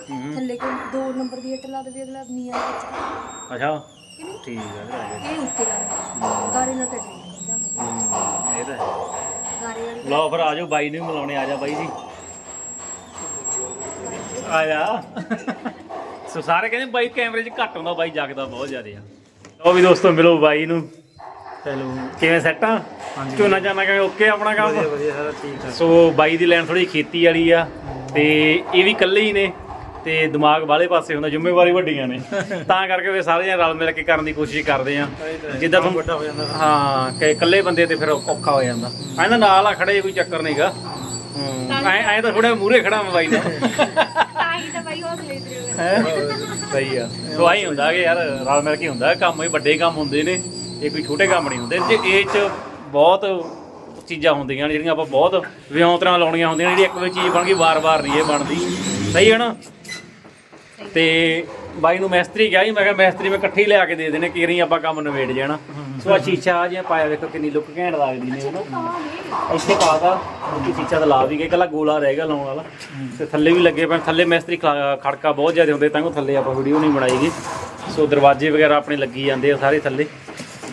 ਨਿਕਲਦੇ। ਥੱਲੇ ਕੋਈ ਦੋ ਨੰਬਰ ਦੀ ਹੱਟ ਲਾ ਦੇਵੇ ਅਗਲਾ ਨੀਆਂ ਦੇ ਵਿੱਚ ਅੱਛਾ। ਕਿ ਨਹੀਂ? ਠੀਕ ਆ ਫਿਰ ਆ ਗਿਆ। ਇਹ ਉੱਤੇ ਲਾ ਦੇ ਗਾਰੇ ਨਾਲ ਤਾਂ ਠੀਕ ਹੁੰਦਾ ਹਮ, ਇਹ ਤਾਂ ਹੈ। ਗਾਰੇ ਵਾਲੀ ਲਓ ਫਿਰ ਆ ਜਾਓ ਬਾਈ ਨੂੰ ਵੀ ਮਿਲਾਉਣੇ ਆ ਜਾ ਬਾਈ ਜੀ। ਆ ਜਾ ਸੋ ਸਾਰੇ ਕਹਿੰਦੇ ਬਾਈ ਕੈਮਰੇ 'ਚ ਘੱਟ ਆਉਂਦਾ ਬਾਈ ਜਗਦਾ ਬਹੁਤ ਜ਼ਿਆਦਾ ਆ। ਲਓ ਵੀ ਦੋਸਤੋ ਮਿਲੋ ਬਾਈ ਨੂੰ। ਹੈਲੋ। ਕਿਵੇਂ ਸੈੱਟ ਆ? ਝੋਨਾ ਜਾਨਾ ਕਿਵੇਂ? ਓਕੇ ਆਪਣਾ ਕੰਮ? ਵਧੀਆ ਸਾਰਾ ਠੀਕ ਠਾਕ। ਸੋ ਬਾਈ ਦੀ ਲਾਈਨ ਥੋੜੀ ਖੇਤੀ ਵਾਲੀ ਆ ਤੇ ਇਹ ਵੀ ਇਕੱਲੇ ਹੀ ਨੇ ਤੇ ਦਿਮਾਗ ਵਾਲੇ ਪਾਸੇ ਹੁੰਦਾ ਜ਼ਿੰਮੇਵਾਰੀ ਵੱਡੀਆਂ ਨੇ। ਤਾਂ ਕਰਕੇ ਫਿਰ ਸਾਰੇ ਜਣੇ ਰਲ ਮਿਲ ਕੇ ਕਰਨ ਦੀ ਕੋਸ਼ਿਸ਼ ਕਰਦੇ ਆ। ਜਿੱਦਾਂ ਤੁਹਾਨੂੰ ਵੱਡਾ ਹੋ ਜਾਂਦਾ। ਹਾਂ ਕਿ ਇਕੱਲੇ ਬੰਦੇ ਤੇ ਫਿਰ ਔਖਾ ਹੋ ਜਾਂਦਾ। ਐਂ ਨਾਲ ਆ ਖੜੇ ਕੋਈ ਚੱਕਰ ਨਹੀਂਗਾ ਐਂ ਐਂ ਤਾਂ ਥੋੜਾ ਮੂਰੇ ਖੜਾ ਮੈਂ ਬਾਈ ਨਾਲ ਹੀ ਤਾਂ ਬਾਈ ਹੌਸਲੇ ਤੇ ਰਹੋ। ਹੈਂ? ਸਹੀ ਆ। ਸੋ ਆਈ ਹੁੰਦਾ ਕਿ ਯਾਰ ਰਲ ਮਿਲ ਕੇ ਹੁੰਦਾ ਕੰਮ ਹੀ ਵੱਡੇ ਕੰਮ ਹੁੰਦੇ ਨੇ ਇਹ ਕੋਈ ਛੋਟੇ ਕੰਮ ਨਹੀਂ ਹੁੰਦੇ। ਜੇ ਇਹ ਚ ਬਹੁਤ ਚੀਜ਼ਾਂ ਹੁੰਦੀਆਂ ਨੇ ਜਿਹੜੀਆਂ ਆਪਾਂ ਬਹੁਤ ਵਿਉਂਤਰਾਂ ਲਾਉਣੀਆਂ ਹੁੰਦੀਆਂ ਨੇ ਜਿਹੜੀ ਇੱਕ ਵਾਰ ਚੀਜ਼ ਬਣ ਗਈ ਵਾਰ-ਵਾਰ ਨਹੀਂ ਇਹ ਬਣਦੀ। ਸਹੀ ਹੈ ਨਾ? ਤੇ ਬਾਈ ਨੂੰ ਮੈਸਤਰੀ ਕਿਹਾ ਸੀ ਮੈਂ ਕਿਹਾ ਮੈਸਤਰੀ ਮੈਂ ਇਕੱਠੇ ਹੀ ਲਿਆ ਕੇ ਦੇ ਦੇਣੇ ਕੀਰੀ ਆਪਾਂ ਕੰਮ ਨਵੇੜ ਜਾਣਾ। ਸੋ ਆ ਸ਼ੀਸ਼ਾ ਜਿਹਾ ਪਾਇਆ ਵੇਖੋ ਕਿੰਨੀ ਲੁੱਕ ਘੈਂਟ ਲੱਗਦੀ ਨੇ ਹਨਾ ਇੱਥੇ ਪਾਤਾ ਕਿ ਸ਼ੀਸ਼ਾ ਤਾਂ ਲਾ ਵੀ ਗਏ ਕੱਲਾ ਗੋਲਾ ਰਹਿ ਗਿਆ ਲਾਉਣ ਵਾਲਾ। ਤੇ ਥੱਲੇ ਵੀ ਲੱਗੇ ਪਏ, ਥੱਲੇ ਮਿਸਤਰੀ ਖੜਕਾ ਬਹੁਤ ਜ਼ਿਆਦਾ ਹੁੰਦੇ, ਤਾਂ ਉਹ ਥੱਲੇ ਆਪਾਂ ਵੀਡੀਓ ਨਹੀਂ ਬਣਾਈਗੀ ਸੋ ਦਰਵਾਜ਼ੇ ਵਗੈਰਾ ਆਪਣੇ ਲੱਗੀ ਜਾਂਦੇ ਆ ਸਾਰੇ ਥੱਲੇ।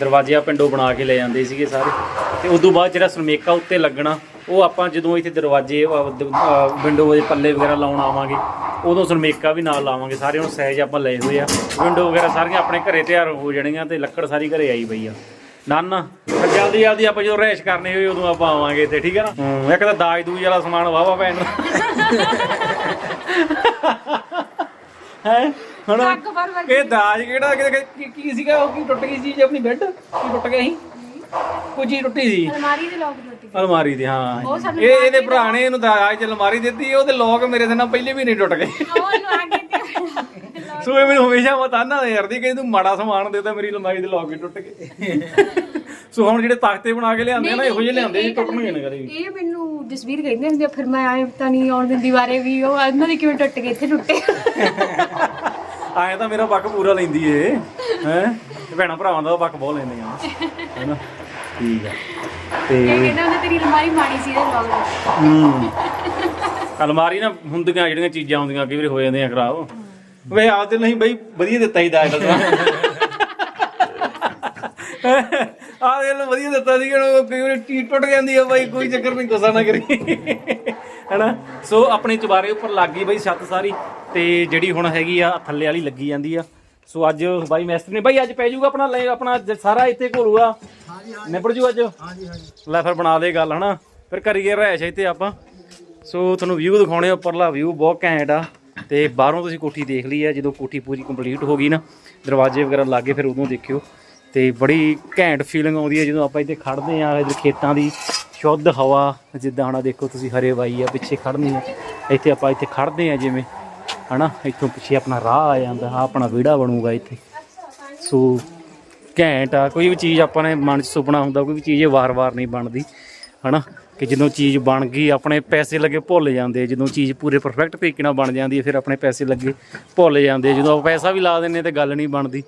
ਦਰਵਾਜ਼ੇ ਆ ਪਿੰਡੋਂ ਬਣਾ ਕੇ ਲੈ ਜਾਂਦੇ ਸੀਗੇ ਸਾਰੇ। ਤੇ ਉਦੋਂ ਬਾਅਦ ਜਿਹੜਾ ਸਰਮੇਕਾ ਉੱਤੇ ਲੱਗਣਾ ਉਹ ਆਪਾਂ ਜਦੋਂ ਇੱਥੇ ਦਰਵਾਜ਼ੇ ਵਿੰਡੋ ਦੇ ਪੱਲੇ ਵਗੈਰਾ ਲਾਉਣ ਆਵਾਂਗੇ ਉਦੋਂ ਸਰਮੇਕਾ ਵੀ ਨਾਲ ਲਾਵਾਂਗੇ। ਸਾਰੇ ਹੁਣ ਸਾਈਜ਼ ਆਪਾਂ ਲਏ ਹੋਏ ਆ। ਵਿੰਡੋ ਵਗੈਰਾ ਸਾਰੀਆਂ ਆਪਣੇ ਘਰੇ ਤਿਆਰ ਹੋ ਜਾਣਗੀਆਂ ਤੇ ਲੱਕੜ ਸਾਰੀ ਘਰੇ ਆਈ ਪਈ ਆ। ਨਾ ਨਾ ਫਿਰ ਜਲਦੀ ਜਲਦੀ ਆਪਾਂ ਜਦੋਂ ਰੈਸ਼ ਕਰਨੀ ਹੋਈ ਉਦੋਂ ਆਪਾਂ ਆਵਾਂਗੇ ਇੱਥੇ ਠੀਕ ਹੈ ਨਾ? ਇੱਕ ਤਾਂ ਦਾਜ ਦੂਜ ਵਾਲਾ ਸਮਾਨ ਵਾਵਾ ਪੈਣ ਹੈ? ਹੁਣ ਵਰ ਇਹ ਦਾਜ ਕਿਹੜਾ ਕਿ- ਕੀ ਕੀ ਸੀਗਾ ਉਹ? ਕੀ ਟੁੱਟ ਗਈ ਚੀਜ਼ ਆਪਣੀ ਬੈੱਡ ਕੀ ਟੁੱਟ ਗਿਆ ਸੀ? ਕੋਈ ਚੀਜ਼ ਟੁੱਟੀ ਸੀ। ਅਲਮਾਰੀ ਦੇ ਲੋਕ ਟੁੱਟ ਗਏ। ਅਲਮਾਰੀ ਦੀ ਹਾਂ। ਉਹ ਸਾਨੂੰ ਇਹ ਇਹਦੇ ਭਰਾ ਨੇ ਇਹਨੂੰ ਦਾਜ ਚ ਅਲਮਾਰੀ ਦਿੱਤੀ ਉਹਦੇ ਲੋਕ ਮੇਰੇ ਦੇ ਨਾਲ ਪਹਿਲੇ ਵੀ ਨਹੀਂ ਟੁੱਟ ਗਏ। ਉਹ ਲਵਾ ਕੇ ਤੇ ਸੋ ਇਹ ਮੈਨੂੰ ਹਮੇਸ਼ਾ ਮਤਾਨਾ ਯਾਰਦੀ ਕਿ ਤੂੰ ਮਾੜਾ ਸਮਾਨ ਦੇਦਾ ਮੇਰੀ ਅਲਮਾਰੀ ਦੇ ਲੋਕ ਹੀ ਟੁੱਟ ਗਏ। ਸੋ ਹੁਣ ਜਿਹੜੇ ਤਖਤੇ ਬਣਾ ਕੇ ਲਿਆਂਦੇ ਆ ਨਾ ਇਹੋ ਜਿਹੇ ਲਿਆਂਦੇ ਜੀ ਟੁੱਟਣਗੇ ਨਾ ਕਦੇ ਵੀ। ਇਹ ਮੈਨੂੰ ਜਸਵੀਰ ਕਹਿੰਦੇ ਹੁੰਦੇ ਆ, ਫਿਰ ਮੈਂ ਆਏ ਤਾਂ ਨਹੀਂ ਆਉਣ ਦਿੰਦੀ ਬਾਰੇ ਵੀ ਉਹ ਇਹਨਾਂ ਦੇ ਕਿਵੇਂ ਟੁੱਟ ਗਏ ਇੱਥੇ ਟੁੱਟੇ। ਆਏ ਤਾਂ ਮੇਰਾ ਪੱਕ ਪੂਰਾ ਲੈਂਦੀ ਏ ਹੈ? ਭੈਣਾ ਭਰਾਵਾਂ ਦਾ ਪੱਕ ਬਹੁਤ ਲੈਂਦੀਆਂ ਹੈਨਾ? ਠੀਕ ਆ। ਤੇ ਕਹਿੰਦੇ ਹੁੰਦੇ ਤੇਰੀ ਅਲਮਾਰੀ ਮਾੜੀ ਸੀ ਇਹਦੇ ਲੋਕ ਹੂੰ। ਅਲਮਾਰੀ ਨਾ ਹੁੰਦੀਆਂ ਜਿਹੜੀਆਂ ਚੀਜ਼ਾਂ ਹੁੰਦੀਆਂ ਕਈ ਵਾਰੀ ਹੋ ਜਾਂਦੀਆਂ ਖਰਾਬ। ਵੇ ਆਪ ਤੇ ਨਹੀਂ ਬਈ ਵਧੀਆ ਦਿੱਤਾ ਹੀ ਦਾਜ ਦਾ ਆ ਦੇ ਵਧੀਆ ਦਿੱਤਾ ਸੀ ਕਿ ਕਈ ਵਾਰੀ ਟੀਟ ਟੁੱਟ ਜਾਂਦੀ ਆ ਬਾਈ ਕੋਈ ਚੱਕਰ ਨਹੀਂ ਗੁੱਸਾ ਨਾ ਕਰੀ। ਹੈਨਾ? ਸੋ ਆਪਣੇ ਚੁਬਾਰੇ ਉੱਪਰ ਲੱਗ ਗਈ ਬਾਈ ਛੱਤ ਸਾਰੀ ਤੇ ਜਿਹੜੀ ਹੁਣ ਹੈਗੀ ਆ ਥੱਲੇ ਵਾਲੀ ਲੱਗੀ ਜਾਂਦੀ ਆ। ਸੋ ਅੱਜ ਬਾਈ ਮੈਸਤਰੀ ਨੇ ਬਾਈ ਅੱਜ ਪੈ ਜਾਊਗਾ ਆਪਣਾ ਲੈ ਆਪਣਾ ਸਾਰਾ ਇੱਥੇ ਘੋਲੂਗਾ। ਨਿਬੜ ਜੂ ਅੱਜ? ਹਾਂਜੀ ਹਾਂਜੀ। ਲੈ ਫਿਰ ਬਣਾ ਦੇ ਗੱਲ ਹਨਾ? ਫਿਰ ਕਰੀਏ ਰਹਿਸ਼ ਇੱਥੇ ਆਪਾਂ। ਸੋ ਤੁਹਾਨੂੰ ਵਿਊ ਦਿਖਾਉਣੇ ਉੱਪਰਲਾ ਵਿਊ ਬਹੁਤ ਘੈਂਟ ਆ। ਤੇ ਬਾਹਰੋਂ ਤੁਸੀਂ ਕੋਠੀ ਦੇਖ ਲਈ ਆ ਜਦੋਂ ਕੋਠੀ ਪੂਰੀ ਕੰਪਲੀਟ ਹੋ ਗਈ ਨਾ ਦਰਵਾਜ਼ੇ ਵਗੈਰਾ ਲੱਗੇ ਫਿਰ ਉਦੋਂ ਦੇਖਿਓ। ਤੇ ਬੜੀ ਘੈਂਟ ਫੀਲਿੰਗ ਆਉਂਦੀ ਹੈ ਜਦੋਂ ਆਪਾਂ ਇੱਥੇ ਖੜਦੇ ਆ ਖੇਤਾਂ ਦੀ ਸ਼ੁੱਧ ਹਵਾ, ਜਿੱਦਾਂ ਹਣਾ ਦੇਖੋ ਤੁਸੀਂ ਹਰੇ ਵਾਈ ਆ, ਪਿੱਛੇ ਖੜਨੀ ਆ। ਇੱਥੇ ਆਪਾਂ ਇੱਥੇ ਖੜਦੇ ਆ ਜਿਵੇਂ ਹਨਾ ਇੱਥੋਂ ਪਿੱਛੇ ਆਪਣਾ ਰਾਹ ਆ ਜਾਂਦਾ ਆ ਆਪਣਾ ਵਿਹੜਾ ਬਣੂਗਾ ਇੱਥੇ। ਸੋ ਘੈਂਟ ਆ, ਕੋਈ ਵੀ ਚੀਜ਼ ਆਪਾਂ ਨੇ ਮਨ 'ਚ ਸੁਪਨਾ ਹੁੰਦਾ, ਕੋਈ ਵੀ ਚੀਜ਼ ਵਾਰ-ਵਾਰ ਨਹੀਂ ਬਣਦੀ ਹਨਾ ਕਿ ਜਦੋਂ ਚੀਜ਼ ਬਣ ਗਈ, ਆਪਣੇ ਪੈਸੇ ਲੱਗੇ ਭੁੱਲ ਜਾਂਦੇ ਜਦੋਂ ਚੀਜ਼ ਪੂਰੇ ਪਰਫੈਕਟ ਤਰੀਕੇ ਨਾਲ ਬਣ ਜਾਂਦੀ ਹੈ ਫਿਰ ਆਪਣੇ ਪੈਸੇ ਲੱਗੇ ਭੁੱਲ ਜਾਂਦੇ ਜਦੋਂ ਆਪਾਂ ਪੈਸਾ ਵੀ ਲਾ ਦਿੰਨੇ ਤੇ ਗੱਲ ਨਹੀਂ ਬਣਦੀ,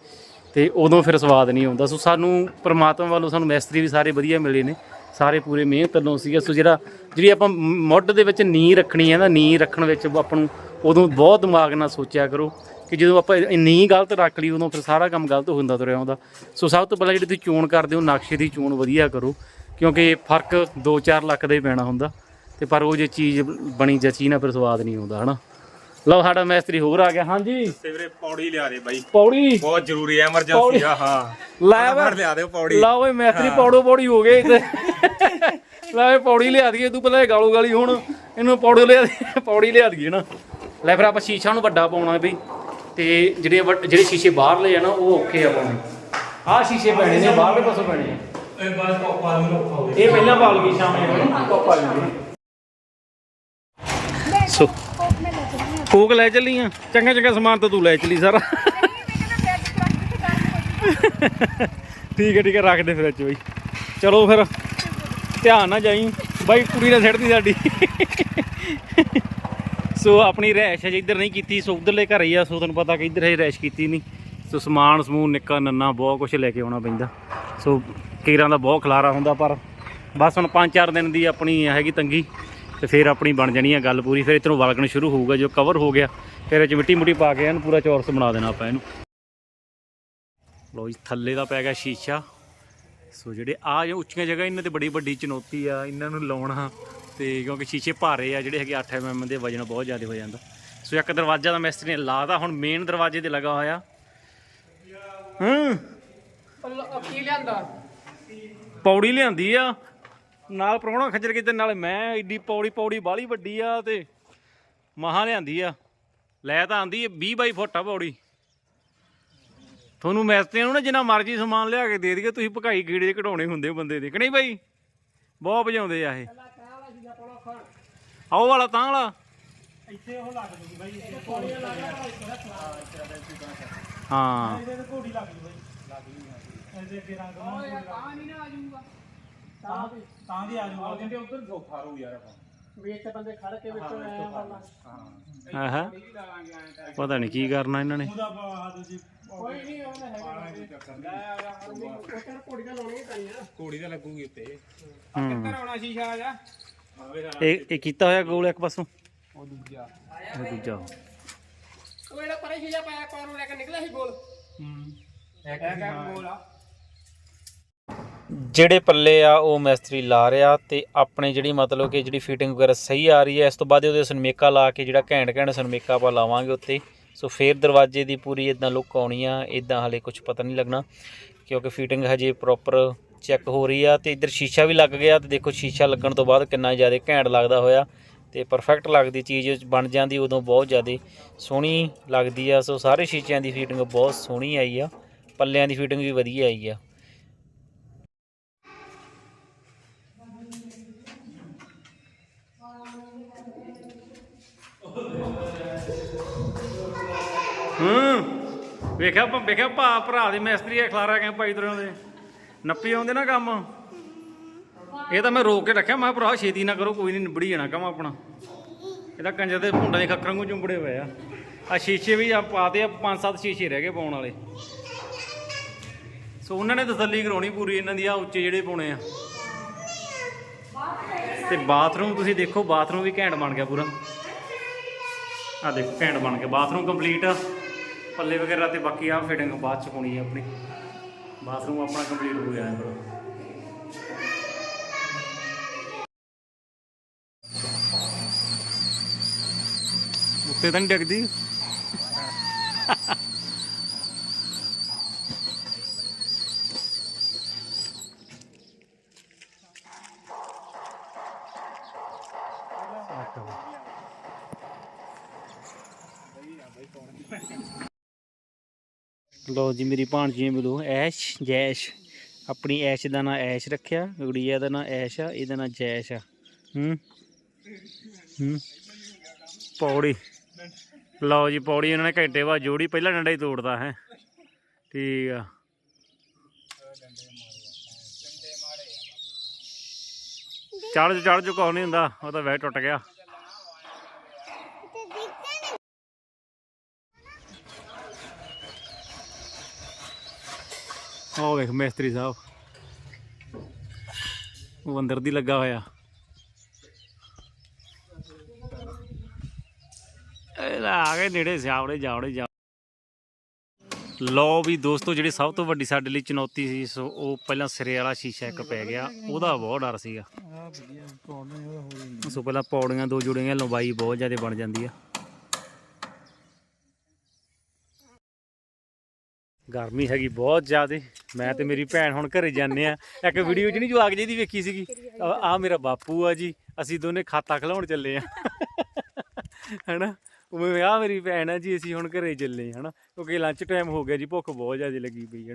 ਤੇ ਉਦੋਂ ਫਿਰ ਸਵਾਦ ਨਹੀਂ ਆਉਂਦਾ। ਸੋ ਸਾਨੂੰ ਪਰਮਾਤਮਾ ਵੱਲੋਂ, ਸਾਨੂੰ ਮੈਸਤਰੀ ਵੀ ਸਾਰੇ ਵਧੀਆ ਮਿਲੇ ਨੇ। ਸਾਰੇ ਪੂਰੇ ਮਿਹਨਤ ਵੱਲੋਂ ਸੀਗਾ। ਸੋ ਜਿਹੜਾ ਜਿਹੜੀ ਆਪਾਂ ਮੁੱਢ ਦੇ ਵਿੱਚ ਨੀ ਰੱਖਣੀ ਹੈ ਨਾ ਨੀ ਰੱਖਣ ਵਿੱਚ ਆਪਾਂ ਨੂੰ ਉਦੋਂ ਬਹੁਤ ਦਿਮਾਗ ਨਾਲ ਸੋਚਿਆ ਕਰੋ ਕਿ ਜਦੋਂ ਆਪਾਂ ਨੀ ਗਲਤ ਰੱਖ ਲਈ, ਉਦੋਂ ਫਿਰ ਸਾਰਾ ਕੰਮ ਗਲਤ ਹੁੰਦਾ ਤੁਰਿਆ ਆਉਂਦਾ। ਸੋ ਸਭ ਤੋਂ ਪਹਿਲਾਂ ਜਿਹੜੀ ਤੁਸੀਂ ਚੋਣ ਕਰਦੇ ਹੋ, ਨਕਸ਼ੇ ਦੀ ਚੋਣ ਵਧੀਆ ਕਰੋ, ਕਿਉਂਕਿ ਫ਼ਰਕ 2-4 ਲੱਖ ਦਾ ਹੀ ਪੈਣਾ ਹੁੰਦਾ। ਤੇ ਪਰ ਉਹ ਜੇ ਚੀਜ਼ ਬਣੀ ਜਚੀ ਨਾ, ਫਿਰ ਸਵਾਦ ਨਹੀਂ ਆਉਂਦਾ, ਹਨਾ? ਲਓ ਸਾਡਾ ਮੈਸਤਰੀ ਹੋਰ ਆ ਗਿਆ ਹਾਂਜੀ। ਤੇ ਵੀਰੇ ਪੌੜੀ ਲਿਆ ਦੇ ਬਾਈ। ਪੌੜੀ। ਬਹੁਤ ਜ਼ਰੂਰੀ ਹੈ ਐਮਰਜੈਂਸੀ ਆ ਹਾਂ। ਲੈ ਵਾ। ਲਿਆ ਦੇ ਪੌੜੀ। ਲਾ ਓਏ ਮੈਸਤਰੀ ਪੌੜੋ ਪੌੜੀ ਹੋ ਗਏ ਇੱਥੇ। ਲੈ ਓਏ ਪੌੜੀ ਲਿਆ ਦਈਏ ਤੂੰ ਪਹਿਲਾਂ ਇਹ ਗਾਲੋ ਗਾਲੀ ਹੁਣ। ਇਹਨੂੰ ਪੌੜੀ ਲਿਆ ਦੇ- ਪੌੜੀ ਲਿਆ ਦਈਏ ਨਾ। ਲੈ ਫਿਰ ਆਪਾਂ ਸ਼ੀਸ਼ਾ ਨੂੰ ਵੱਡਾ ਪਾਉਣਾ ਬਈ। ਤੇ ਜਿਹੜੇ ਜਿਹੜੇ ਸ਼ੀਸ਼ੇ ਬਾਹਰ ਲੈ ਜਾਣਾ ਉਹ ਔਖੇ ਆ ਪਾਉਣੇ। ਆਹ ਸ਼ੀਸ਼ੇ ਪੈਣੇ ਨੇ ਬਾਹਰਲੇ ਪਾਸੋਂ ਪੈਣੇ ਆ। ਇਹ ਬਾਅਦ ਕੋਪਾ ਨੂੰ ਇਹ ਪਹਿਲਾਂ ਪਾ ਲਗੀ ਸ਼ਾਮੇ ਨੂੰ। ਕੋਪਾ ਕੋਕ ਲੈ ਚੱਲੀ ਆ ਚੰਗਾ ਚੰਗਾ ਸਮਾਨ ਤਾਂ ਤੂੰ ਲੈ ਚੱਲੀ ਸਾਰਾ। ਠੀਕ ਹੈ ਠੀਕ ਹੈ ਰੱਖ ਦੇ ਫਿਰ ਅੱਜ ਬਈ। ਚਲੋ ਫਿਰ, ਧਿਆਨ ਨਾਲ ਜਾਈ। ਬਾਈ, ਕੁੜੀ ਨੇ ਛੱਡਦੀ ਸਾਡੀ। ਸੋ ਆਪਣੀ ਰਹਿਸ਼ ਅਜੇ ਇੱਧਰ ਨਹੀਂ ਕੀਤੀ। ਸੋ ਉਧਰਲੇ ਘਰ ਹੀ ਆ। ਸੋ ਤੁਹਾਨੂੰ ਪਤਾ ਕਿ ਇੱਧਰ ਹਜੇ ਰਹਿਸ਼ ਕੀਤੀ ਨਹੀਂ। ਸੋ ਸਮਾਨ, ਸਮੂਨ, ਨਿੱਕਾ, ਨੰਨਾ, ਬਹੁਤ ਕੁਝ ਲੈ ਕੇ ਆਉਣਾ ਪੈਂਦਾ। ਸੋ ਕੀਰਾਂ ਦਾ ਬਹੁਤ ਖਲਾਰਾ ਹੁੰਦਾ, ਪਰ ਬਸ ਹੁਣ 5-4 ਦਿਨ ਦੀ ਆਪਣੀ ਹੈਗੀ ਤੰਗੀ। ਤੇ ਫਿਰ ਆਪਣੀ ਬਣ ਜਾਣੀ ਆ ਗੱਲ ਪੂਰੀ ਫਿਰ ਇੱਧਰੋਂ ਵਲਕਣ ਸ਼ੁਰੂ ਹੋਊਗਾ ਜੋ ਕਵਰ ਹੋ ਗਿਆ ਫਿਰ ਇਹ ਚ ਮਿੱਟੀ ਮੁੱਟੀ ਪਾ ਕੇ ਇਹਨੂੰ ਪੂਰਾ ਚੌਰਸ ਬਣਾ ਦੇਣਾ ਆਪਾਂ ਇਹਨੂੰ। ਲੋ ਜੀ ਥੱਲੇ ਦਾ ਪੈ ਗਿਆ ਸ਼ੀਸ਼ਾ। ਸੋ ਜਿਹੜੇ ਆ ਜੋ ਉੱਚੀਆਂ ਜਗ੍ਹਾ ਇਹਨਾਂ ਤੇ ਬੜੀ ਵੱਡੀ ਚੁਣੌਤੀ ਆ ਇਹਨਾਂ ਨੂੰ ਲਾਉਣਾ ਤੇ ਕਿਉਂਕਿ ਸ਼ੀਸ਼ੇ ਭਾਰੇ ਆ ਜਿਹੜੇ ਹੈਗੇ 8 mm ਦੇ ਵਜਨ ਬਹੁਤ ਜ਼ਿਆਦਾ ਹੋ ਜਾਂਦਾ। ਸੋ ਇੱਕ ਦਰਵਾਜ਼ਾ ਦਾ ਮਿਸਤਰੀ ਨੇ ਲਾਤਾ ਹੁਣ ਮੇਨ ਦਰਵਾਜ਼ੇ ਤੇ ਲੱਗਾ ਹੋਇਆ। ਹੂੰ। ਕੀ ਲਿਆਂਦਾ? ਪੌੜੀ ਲਿਆਂਦੀ ਆ ਨਾਲ ਪ੍ਰਾਹੁਣਾ ਖੱਜਰ ਕੇ ਤੇ ਨਾਲ ਮੈਂ ਏਡੀ ਪੌੜੀ ਪੌੜੀ ਬਾਲੀ ਵੱਡੀ ਆ ਤੇ ਮਹਾ ਲਿਆਂਦੀ ਆ। ਲੈ ਤਾਂ ਆਂਦੀ 20 ਬਾਈ ਫੁੱਟ ਆ ਪੌੜੀ। ਤੁਹਾਨੂੰ ਮੈਸਤਰੀਆਂ ਨੂੰ ਨਾ ਜਿੰਨਾ ਮਰਜ਼ੀ ਸਮਾਨ ਲਿਆ ਕੇ ਦੇ ਦਈਏ ਤੁਸੀਂ ਭਕਾਈ ਕੀੜੇ ਘਟਾਉਣੇ ਹੁੰਦੇ ਬੰਦੇ ਦੇ ਕਿ ਨਹੀਂ ਬਾਈ? ਬਹੁਤ ਭਜਾਉਂਦੇ ਆ ਇਹ। ਆਓ ਵਾਲਾ ਤਾਂ ਵਾਲਾ। ਹਾਂ। ਤਾਂ ਦੀ ਆ ਜਾਊਗਾ। ਕਹਿੰਦੇ ਉਧਰ ਸੌਖਾ ਰਹੂ ਯਾਰ ਆਪਾਂ। ਵੀ ਇੱਥੇ ਬੰਦੇ ਖੜ ਕੇ ਵਿੱਚੋਂ ਆਇਆ ਵਾਲਾ ਆਹਾ ਪਤਾ ਨਹੀਂ ਕੀ ਕਰਨਾ ਇਹਨਾਂ ਨੇ। ਕੋਈ ਨਹੀਂ ਉਹਨੇ ਹੈਗਾ। ਉਹ ਕਹਿੰਦਾ ਘੋੜੀਆਂ ਲਾਉਣੀਆਂ ਪੈਣੀਆਂ ਘੋੜੀ ਤਾਂ ਲੱਗੂਗੀ ਉੱਤੇ। ਹੂੰ। ਕਿੱਧਰ ਆਉਣਾ ਸ਼ੀਸ਼ਾ ਆ ਜਾ? ਇਹ ਇਹ ਕੀਤਾ ਹੋਇਆ ਗੋਲ ਇੱਕ ਪਾਸੋਂ? ਉਹ ਦੂਜਾ। ਉਹ ਦੂਜਾ ਉਹ ਜਿਹੜਾ ਪਰੇ ਸ਼ੀਸ਼ਾ ਪਾਇਆ ਕੋਰ ਨੂੰ ਲੈ ਕੇ ਨਿਕਲਿਆ ਸੀ ਗੋਲ? ਇੱਕ ਬੋਲ ਆ? ਜਿਹੜੇ ਪੱਲੇ ਆ, ਉਹ ਮਿਸਤਰੀ ਲਾ ਰਿਹਾ ਤੇ ਆਪਣੇ ਜਿਹੜੀ ਮਤਲਬ ਕਿ ਜਿਹੜੀ ਫਿਟਿੰਗ ਵਗੈਰਾ ਸਹੀ ਆ ਰਹੀ ਹੈ, ਇਸ ਤੋਂ ਬਾਅਦ ਉਹਦੇ ਸਨਮੇਕਾ ਲਾ ਕੇ ਜਿਹੜਾ ਘੈਂਟ ਘੈਂਟ ਸਨਮੇਕਾ ਆਪਾਂ ਲਾਵਾਂਗੇ ਉੱਤੇ। ਸੋ ਫੇਰ ਦਰਵਾਜ਼ੇ ਦੀ ਪੂਰੀ ਇਦਾਂ ਲੁੱਕ ਆਉਣੀ ਆ ਇਦਾਂ ਹਲੇ ਕੁਝ ਪਤਾ ਨਹੀਂ ਲੱਗਣਾ, ਕਿਉਂਕਿ ਫਿਟਿੰਗ ਹਜੇ ਪ੍ਰੋਪਰ ਚੈੱਕ ਹੋ ਰਹੀ ਆ ਤੇ ਇੱਧਰ ਸ਼ੀਸ਼ਾ ਵੀ ਲੱਗ ਗਿਆ ਤੇ ਦੇਖੋ ਸ਼ੀਸ਼ਾ ਲੱਗਣ ਤੋਂ ਬਾਅਦ ਕਿੰਨਾ ਜ਼ਿਆਦਾ ਘੈਂਟ ਲੱਗਦਾ ਹੋਇਆ ਤੇ ਪਰਫੈਕਟ ਲੱਗਦੀ ਚੀਜ਼ ਬਣ ਜਾਂਦੀ ਉਦੋਂ ਬਹੁਤ ਜ਼ਿਆਦਾ ਸੋਹਣੀ ਲੱਗਦੀ ਆ। ਸੋ ਸਾਰੇ ਸ਼ੀਸ਼ਿਆਂ ਦੀ ਫਿਟਿੰਗ ਬਹੁਤ ਸੋਹਣੀ ਆਈ ਆ, ਪੱਲਿਆਂ ਦੀ ਫਿਟਿੰਗ ਵੀ ਵਧੀਆ ਆਈ ਆ। ਹੂੰ। ਵੇਖਿਆ ਆਪਾਂ ਵੇਖਿਆ ਭਾ ਭਰਾ ਦੇ ਮਿਸਤਰੀ ਆ ਖਲਾਰਾ ਕੇ ਭਾਈ ਤੁਰਿਆਂ ਦੇ ਨੱਪੀ ਆਉਂਦੇ ਨਾ ਕੰਮ? ਇਹ ਤਾਂ ਮੈਂ ਰੋਕ ਕੇ ਰੱਖਿਆ, ਮੈਂ ਕਿਹਾ ਭਰਾ ਛੇਤੀ ਨਾ ਕਰੋ, ਕੋਈ ਨਹੀਂ ਨਿਬੜੀ ਜਾਣਾ ਕੰਮ ਆਪਣਾ। ਇਹਦਾ ਕੰਜਰ ਦੇ ਭੁੰਡਾਂ ਦੇ ਖੱਖਰਾਂ ਨੂੰ ਚੁੰਬੜੇ ਹੋਏ ਆ। ਆ ਸ਼ੀਸ਼ੇ ਵੀ ਆ ਪਾਤੇ ਆ, ਪੰਜ ਸੱਤ ਸ਼ੀਸ਼ੇ ਰਹਿ ਗਏ ਪਾਉਣ ਵਾਲੇ। ਸੋ ਉਹਨਾਂ ਨੇ ਤਸੱਲੀ ਕਰਾਉਣੀ ਪੂਰੀ, ਇਹਨਾਂ ਦੀ ਆ ਉੱਚੇ ਜਿਹੜੇ ਪਾਉਣੇ ਆ। ਤੇ ਬਾਥਰੂਮ ਤੁਸੀਂ ਦੇਖੋ, ਬਾਥਰੂਮ ਵੀ ਘੈਂਟ ਬਣ ਗਿਆ ਪੂਰਾ। ਆ ਦੇਖੋ, ਘੈਂਟ ਬਣ ਗਿਆ, ਬਾਥਰੂਮ ਕੰਪਲੀਟ ਆ। ਪੱਲੇ ਵਗੈਰਾ ਤੇ ਬਾਕੀ ਆ ਫਿਟਿੰਗ ਬਾਅਦ ਚ ਹੋਣੀ ਹੈ ਆਪਣੀ। ਬਾਥਰੂਮ ਆਪਣਾ ਕੰਪਲੀਟ ਹੋ ਗਿਆ ਹੈ ਪੂਰਾ ਉੱਤੇ ਤਾਂ ਨਹੀਂ ਡਿੱਗਦੀ? ਲਓ ਜੀ, ਮੇਰੀ ਭਾਣਜੀ ਮਿਲੋ ਐਸ਼, ਜੈਸ਼। ਆਪਣੀ ਐਸ਼ ਦਾ ਨਾਂ ਐਸ਼ ਰੱਖਿਆ, ਗੁੜੀਆ ਦਾ ਨਾਂ ਐਸ਼ ਆ, ਇਹਦਾ ਨਾਂ ਜੈਸ਼ ਆ। ਹੂੰ? ਹੂੰ? ਪੌੜੀ। ਲਓ ਜੀ, ਪੌੜੀ ਇਹਨਾਂ ਨੇ ਘੰਟੇ ਬਾਅਦ ਜੋੜੀ, ਪਹਿਲਾਂ ਡੰਡਾ ਹੀ ਤੋੜਦਾ, ਹੈ। ਠੀਕ ਆ। ਚੜ ਚੜ ਚੁੱਕਾ ਨਹੀਂ ਹੁੰਦਾ, ਉਹ ਤਾਂ ਵੈਸੇ ਟੁੱਟ ਗਿਆ। ਉਹ ਵੇਖ ਮਿਸਤਰੀ ਸਾਹਿਬ। ਉਹ ਅੰਦਰ ਦੀ ਲੱਗਾ ਹੋਇਆ। ਇਹ ਤਾਂ ਆ ਗਏ ਨੇੜੇ ਸਿਆਵੜੇ ਜਾਵੜੇ ਜਾ ਲੋ ਵੀ ਦੋਸਤੋ ਜਿਹੜੀ ਸਭ ਤੋਂ ਵੱਡੀ ਸਾਡੇ ਲਈ ਚੁਣੌਤੀ ਸੀ ਸੋ ਉਹ ਪਹਿਲਾਂ ਸਿਰੇ ਵਾਲਾ ਸ਼ੀਸ਼ਾ ਇੱਕ ਪੈ ਗਿਆ। ਉਹਦਾ ਬਹੁਤ ਡਰ ਸੀਗਾ। ਸੋ ਪਹਿਲਾਂ ਪੌੜੀਆਂ ਦੋ ਜੁੜੀਆਂ ਲੰਬਾਈ ਬਹੁਤ ਜ਼ਿਆਦਾ ਬਣ ਜਾਂਦੀ ਆ। ਗਰਮੀ ਹੈਗੀ ਬਹੁਤ ਜ਼ਿਆਦੇ। ਮੈਂ ਤੇ ਮੇਰੀ ਭੈਣ ਹੁਣ ਘਰੇ ਜਾਂਦੇ ਆ। ਇੱਕ ਵੀਡੀਓ ਚ ਨਹੀਂ ਜਵਾਕ ਜੀ ਦੀ ਵੇਖੀ ਸੀਗੀ। ਆ ਮੇਰਾ ਬਾਪੂ ਆ ਜੀ। ਅਸੀਂ ਦੋਨੇ ਖਾਤਾ ਖਿਲਾਉਣ ਚੱਲੇ ਆ। ਹੈਨਾ? ਉਵੇਂ ਆ ਮੇਰੀ ਭੈਣ ਆ ਜੀ, ਅਸੀਂ ਹੁਣ ਘਰੇ ਚੱਲੇ ਆ, ਹਨਾ? ਕਿਉਂਕਿ ਲੰਚ ਟਾਈਮ ਹੋ ਗਿਆ ਜੀ, ਭੁੱਖ ਬਹੁਤ ਜ਼ਿਆਦਾ ਲੱਗੀ ਪਈ ਹੈ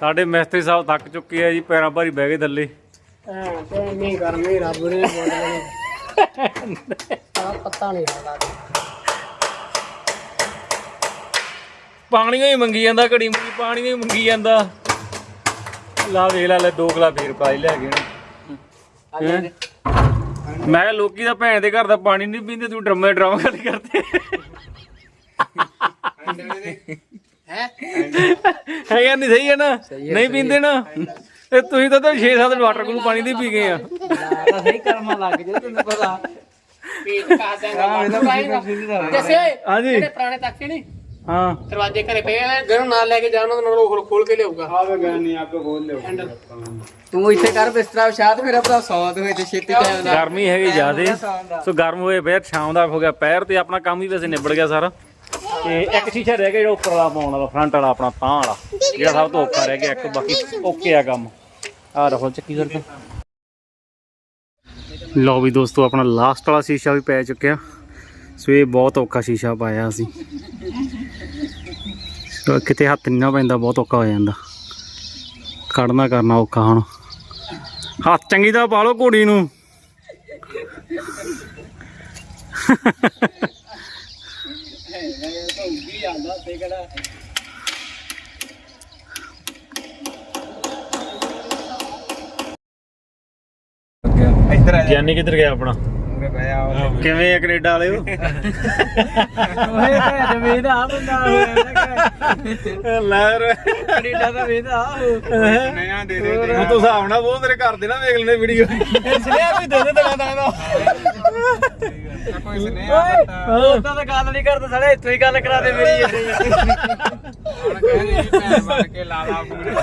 ਸਾਡੇ ਮਿਸਤਰੀ ਸਾਹਿਬ ਥੱਕ ਚੁੱਕੇ ਆ ਜੀ ਪੈਰਾਂ ਭਾਰੀ ਬਹਿ ਗਏ ਥੱਲੇ। ਹਾਂ ਤੇ ਨਹੀਂ ਗਰਮੀ ਰੱਬ ਨੇ ਬੋਲਣੀ ਆ ਪਤਾ ਨਹੀਂ ਲੱਗਦਾ। ਪਾਣੀਆਂ ਹੀ ਮੰਗੀ ਜਾਂਦਾ ਘੜੀ ਮੁੜੀ ਪਾਣੀਆਂ ਹੀ ਮੰਗੀ ਜਾਂਦਾ। ਲਾ ਵੇਖ ਲੈ ਲੈ ਦੋ ਗਲਾ ਫੇਰ ਪਾਈ ਲੈ ਗਏ ਨੇ? ਮੈਂ ਕਿਹਾ ਲੋਕੀ ਦਾ ਭੈਣ ਦੇ ਘਰ ਦਾ ਪਾਣੀ ਨਹੀਂ ਪੀਂਦੇ ਤੂੰ ਡਰਮੇ ਡਰਾਮਾ ਗੱਲ ਕਰਦੇ। ਹੈ? ਹੈਗਾ ਨਹੀਂ ਸਹੀ ਹੈ ਨਾ? ਨਹੀਂ ਪੀਂਦੇ ਨਾ? ਤੇ ਤੁਸੀਂ ਤਾਂ 6-7 ਵਾਟਰ ਕੂਲ ਪਾਣੀ ਦੇ ਪੀ ਗਏ ਆ। ਸਹੀ ਕਰਮਾ ਲੱਗ ਜੇ ਤੈਨੂੰ ਪਤਾ। ਪੀਟ ਕਾ ਦੇਗਾ ਜੈਸੇ ਹਾਂਜੀ। ਜਿਹੜੇ ਪੁਰਾਣੇ ਤਖਤੀ ਨਹੀਂ ਹਾਂ। ਦਰਵਾਜ਼ੇ ਘਰੇ ਪਏ ਆ ਗਰਮ ਨਾਲ ਲੈ ਕੇ ਜਾਣਾ ਉਹਨਾਂ ਨੂੰ ਖੋਲ ਕੇ ਲਿਆਊਗਾ। ਆਵੇ ਗਾਨੀ ਅੱਗ ਖੋਲ ਲਿਓ ਤੂੰ ਇੱਥੇ ਕਰ ਬਿਸਤਰਾ ਵਿਛਾ ਤੇ ਫਿਰ ਆਪਣਾ ਸੌਂ ਤੂੰ ਇੱਥੇ ਛੇਤੀ ਟਾਈਮ ਨਾਲ। ਗਰਮੀ ਹੈਗੀ ਜ਼ਿਆਦੇ। ਸੋ ਗਰਮ ਹੋਏ ਫੇਰ ਸ਼ਾਮ ਦਾ ਹੋ ਗਿਆ ਪੈਰ ਤੇ ਆਪਣਾ ਕੰਮ ਵੀ ਵੈਸੇ ਨਿਬੜ ਗਿਆ ਸਾਰਾ। ਤੇ ਇੱਕ ਸ਼ੀਸ਼ਾ ਰਹਿ ਗਿਆ ਜਿਹੜਾ ਉੱਪਰ ਵਾਲਾ ਪਾਉਣ ਵਾਲਾ ਫਰੰਟ ਵਾਲਾ, ਆਪਣਾ ਤਾਂ ਵਾਲਾ। ਜਿਹੜਾ ਸਭ ਤੋਂ ਔਖਾ ਰਹਿ ਗਿਆ, ਇੱਕ ਬਾਕੀ ਓਕੇ ਆ ਕੰਮ। ਆ ਰਫਲ ਚੱਕੀ ਕਰਕੇ ਲਓ ਵੀ ਦੋਸਤੋ, ਆਪਣਾ ਲਾਸਟ ਵਾਲਾ ਸ਼ੀਸ਼ਾ ਵੀ ਪੈ ਚੁੱਕਿਆ। ਸੋ ਇਹ ਬਹੁਤ ਔਖਾ ਸ਼ੀਸ਼ਾ ਪਾਇਆ ਅਸੀਂ। ਸੋ ਕਿਤੇ ਹੱਥ ਨਹੀਂ ਨਾ ਪੈਂਦਾ, ਬਹੁਤ ਔਖਾ ਹੋ ਜਾਂਦਾ। ਕੱਢਣਾ ਕਰਨਾ ਔਖਾ ਹੁਣ। ਹੱਥ ਚੰਗੀ ਤਰ੍ਹਾਂ ਪਾ ਲਓ ਘੋੜੀ ਨੂੰ। ਇੱਧਰ ਆ ਜਾ। ਗਿਆਨੀ ਕਿੱਧਰ ਗਿਆ ਆਪਣਾ? ਬਹਿ ਆ ਕਿਵੇਂ ਆ ਕੈਨੇਡਾ ਵਾਲਿਓ? ਓਏ ਜਮੀਨ ਆ ਬੰਦਾ। ਲੈ ਕੈਨੇਡਾ ਦਾ ਵੇਦਾ ਨया ਦੇ ਦੇ ਤੂੰ ਹਿਸਾਬ ਨਾਲ ਬੋਲ ਤੇਰੇ ਘਰ ਦੇ ਨਾ ਵੇਖ ਲੈਣੇ ਵੀਡੀਓ ਸੁਨੇਹਾ ਵੀ ਦੇ ਦੇ ਤੇਰਾ ਦਾ ਕੋਈ ਸੁਨੇਹਾ ਦਿੱਤਾ ਉਹ ਤਾਂ ਗੱਲ ਨਹੀਂ ਕਰਦਾ ਸਾਲੇ ਇੱਥੋਂ ਹੀ ਗੱਲ ਕਰਾ ਦੇ ਮੇਰੀ। ਹੁਣ ਕਹਿੰਦੇ ਜੀ ਭੈਣ ਬਣ ਕੇ ਲਾ ਲਾ ਪੂਰੇ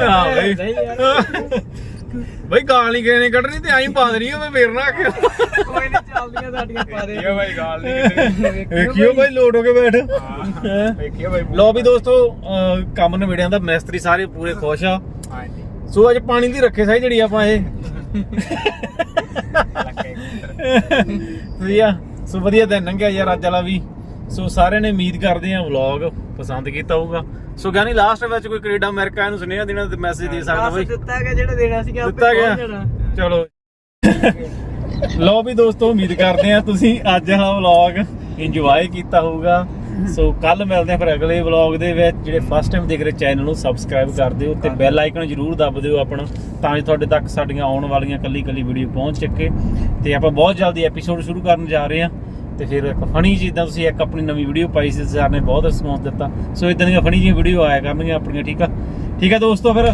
ਹਾਂ ਬਈ। ਬਈ ਗਾਲ ਨਹੀਂ ਕਿਸੇ ਨੇ ਕੱਢਣੀ ਤੇ ਆਈ ਪਾ ਦੇਣੀ ਉਹ ਫੇਰ ਨਾ ਆਖਿਓ। ਕੋਈ ਨਹੀਂ ਚੱਲਦੀਆਂ ਸਾਡੀਆਂ ਪਾ ਦੇ। ਇਹ ਭਾਈ ਗਾਲ ਨਹੀਂ ਕਿਤੇ ਵੇਖਿਓ ਭਾਈ ਲੋਟ ਹੋ ਕੇ ਬੈਠ। ਹੈਂ? ਵੇਖਿਓ ਭਾਈ ਲੋ ਵੀ ਦੋਸਤੋ ਅਹ ਕੰਮ ਨਵੇੜਿਆਂ ਦਾ ਮਿਸਤਰੀ ਸਾਰੇ ਪੂਰੇ ਖੁਸ਼ ਆ। ਹਾਂਜੀ। ਸੋ ਅੱਜ ਪਾਣੀ ਦੀ ਰੱਖੇ ਸਾਈ ਜਿਹੜੀ ਆਪਾਂ ਇਹ ਵਧੀਆ। ਸੋ ਵਧੀਆ ਦਿਨ ਲੰਘਿਆ ਯਾਰ ਅੱਜ ਵਾਲਾ ਵੀ। ਸੋ ਸਾਰਿਆਂ ਨੇ ਉਮੀਦ ਕਰਦੇ ਆ ਵਲੌਗ ਪਸੰਦ ਕੀਤਾ ਹੋਊਗਾ। ਸੋ ਗਿਆਨੀ ਲਾਸਟ ਵਿੱਚ ਕੋਈ ਕੈਨੇਡਾ ਅਮਰੀਕਾ ਨੂੰ ਸੁਨੇਹਾ ਦੇਣਾ ਤੇ ਮੈਸੇਜ ਦੇ ਸਕਦਾ ਬਈ। ਦਿੱਤਾ ਗਿਆ ਜਿਹੜਾ ਦੇਣਾ ਸੀਗਾ ਆਪੇ ਦਿੱਤਾ ਗਿਆ। ਪਹੁੰਚ ਜਾਣਾ। ਚਲੋ। ਲੋ ਵੀ ਦੋਸਤੋ ਉਮੀਦ ਕਰਦੇ ਆ ਤੁਸੀਂ ਅੱਜ ਵਾਲਾ ਵਲੌਗ ਇੰਜੋਏ ਕੀਤਾ ਹੋਊਗਾ। ਸੋ ਕੱਲ ਮਿਲਦੇ ਆ ਫਿਰ ਅਗਲੇ ਵਲੌਗ ਦੇ ਵਿੱਚ ਜਿਹੜੇ ਫਸਟ ਟਾਈਮ ਦੇਖ ਰਹੇ ਚੈਨਲ ਨੂੰ ਸਬਸਕ੍ਰਾਈਬ ਕਰ ਦਿਓ ਤੇ ਬੈਲ ਆਈਕਨ ਜਰੂਰ ਦੱਬ ਦਿਓ ਆਪਣਾ ਤਾਂ ਕਿ ਤੁਹਾਡੇ ਤੱਕ ਸਾਡੀਆਂ ਆਉਣ ਵਾਲੀਆਂ ਕੱਲੀ ਕੱਲੀ ਵੀਡੀਓ ਪਹੁੰਚ ਸਕੇ ਤੇ ਆਪਾਂ ਬਹੁਤ ਜਲਦੀ ਐਪੀਸੋਡ ਸ਼ੁਰੂ ਕਰਨ ਜਾ ਰਹੇ ਹਾਂ ਤੇ ਫਿਰ ਇੱਕ ਫਨੀ ਜਿੱਦਾਂ ਤੁਸੀਂ ਇੱਕ ਆਪਣੀ ਨਵੀਂ ਵੀਡੀਓ ਪਾਈ ਸੀ ਸਰ ਨੇ ਬਹੁਤ ਰਿਸਪੌਂਸ ਦਿੱਤਾ। ਸੋ ਇਦਾਂ ਦੀਆਂ ਫਨੀ ਜਿਹੀਆਂ ਵੀਡੀਓ ਆਇਆ ਕਰਨਗੀਆਂ ਆਪਣੀਆਂ ਠੀਕ ਆ? ਠੀਕ ਆ ਦੋਸਤੋ ਫਿਰ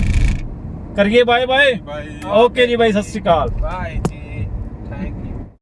ਕਰੀਏ ਬਾਏ ਬਾਏ ਓਕੇ ਜੀ ਬਾਈ ਸਤਿ ਸ਼੍ਰੀ ਅਕਾਲ। ਜੀ।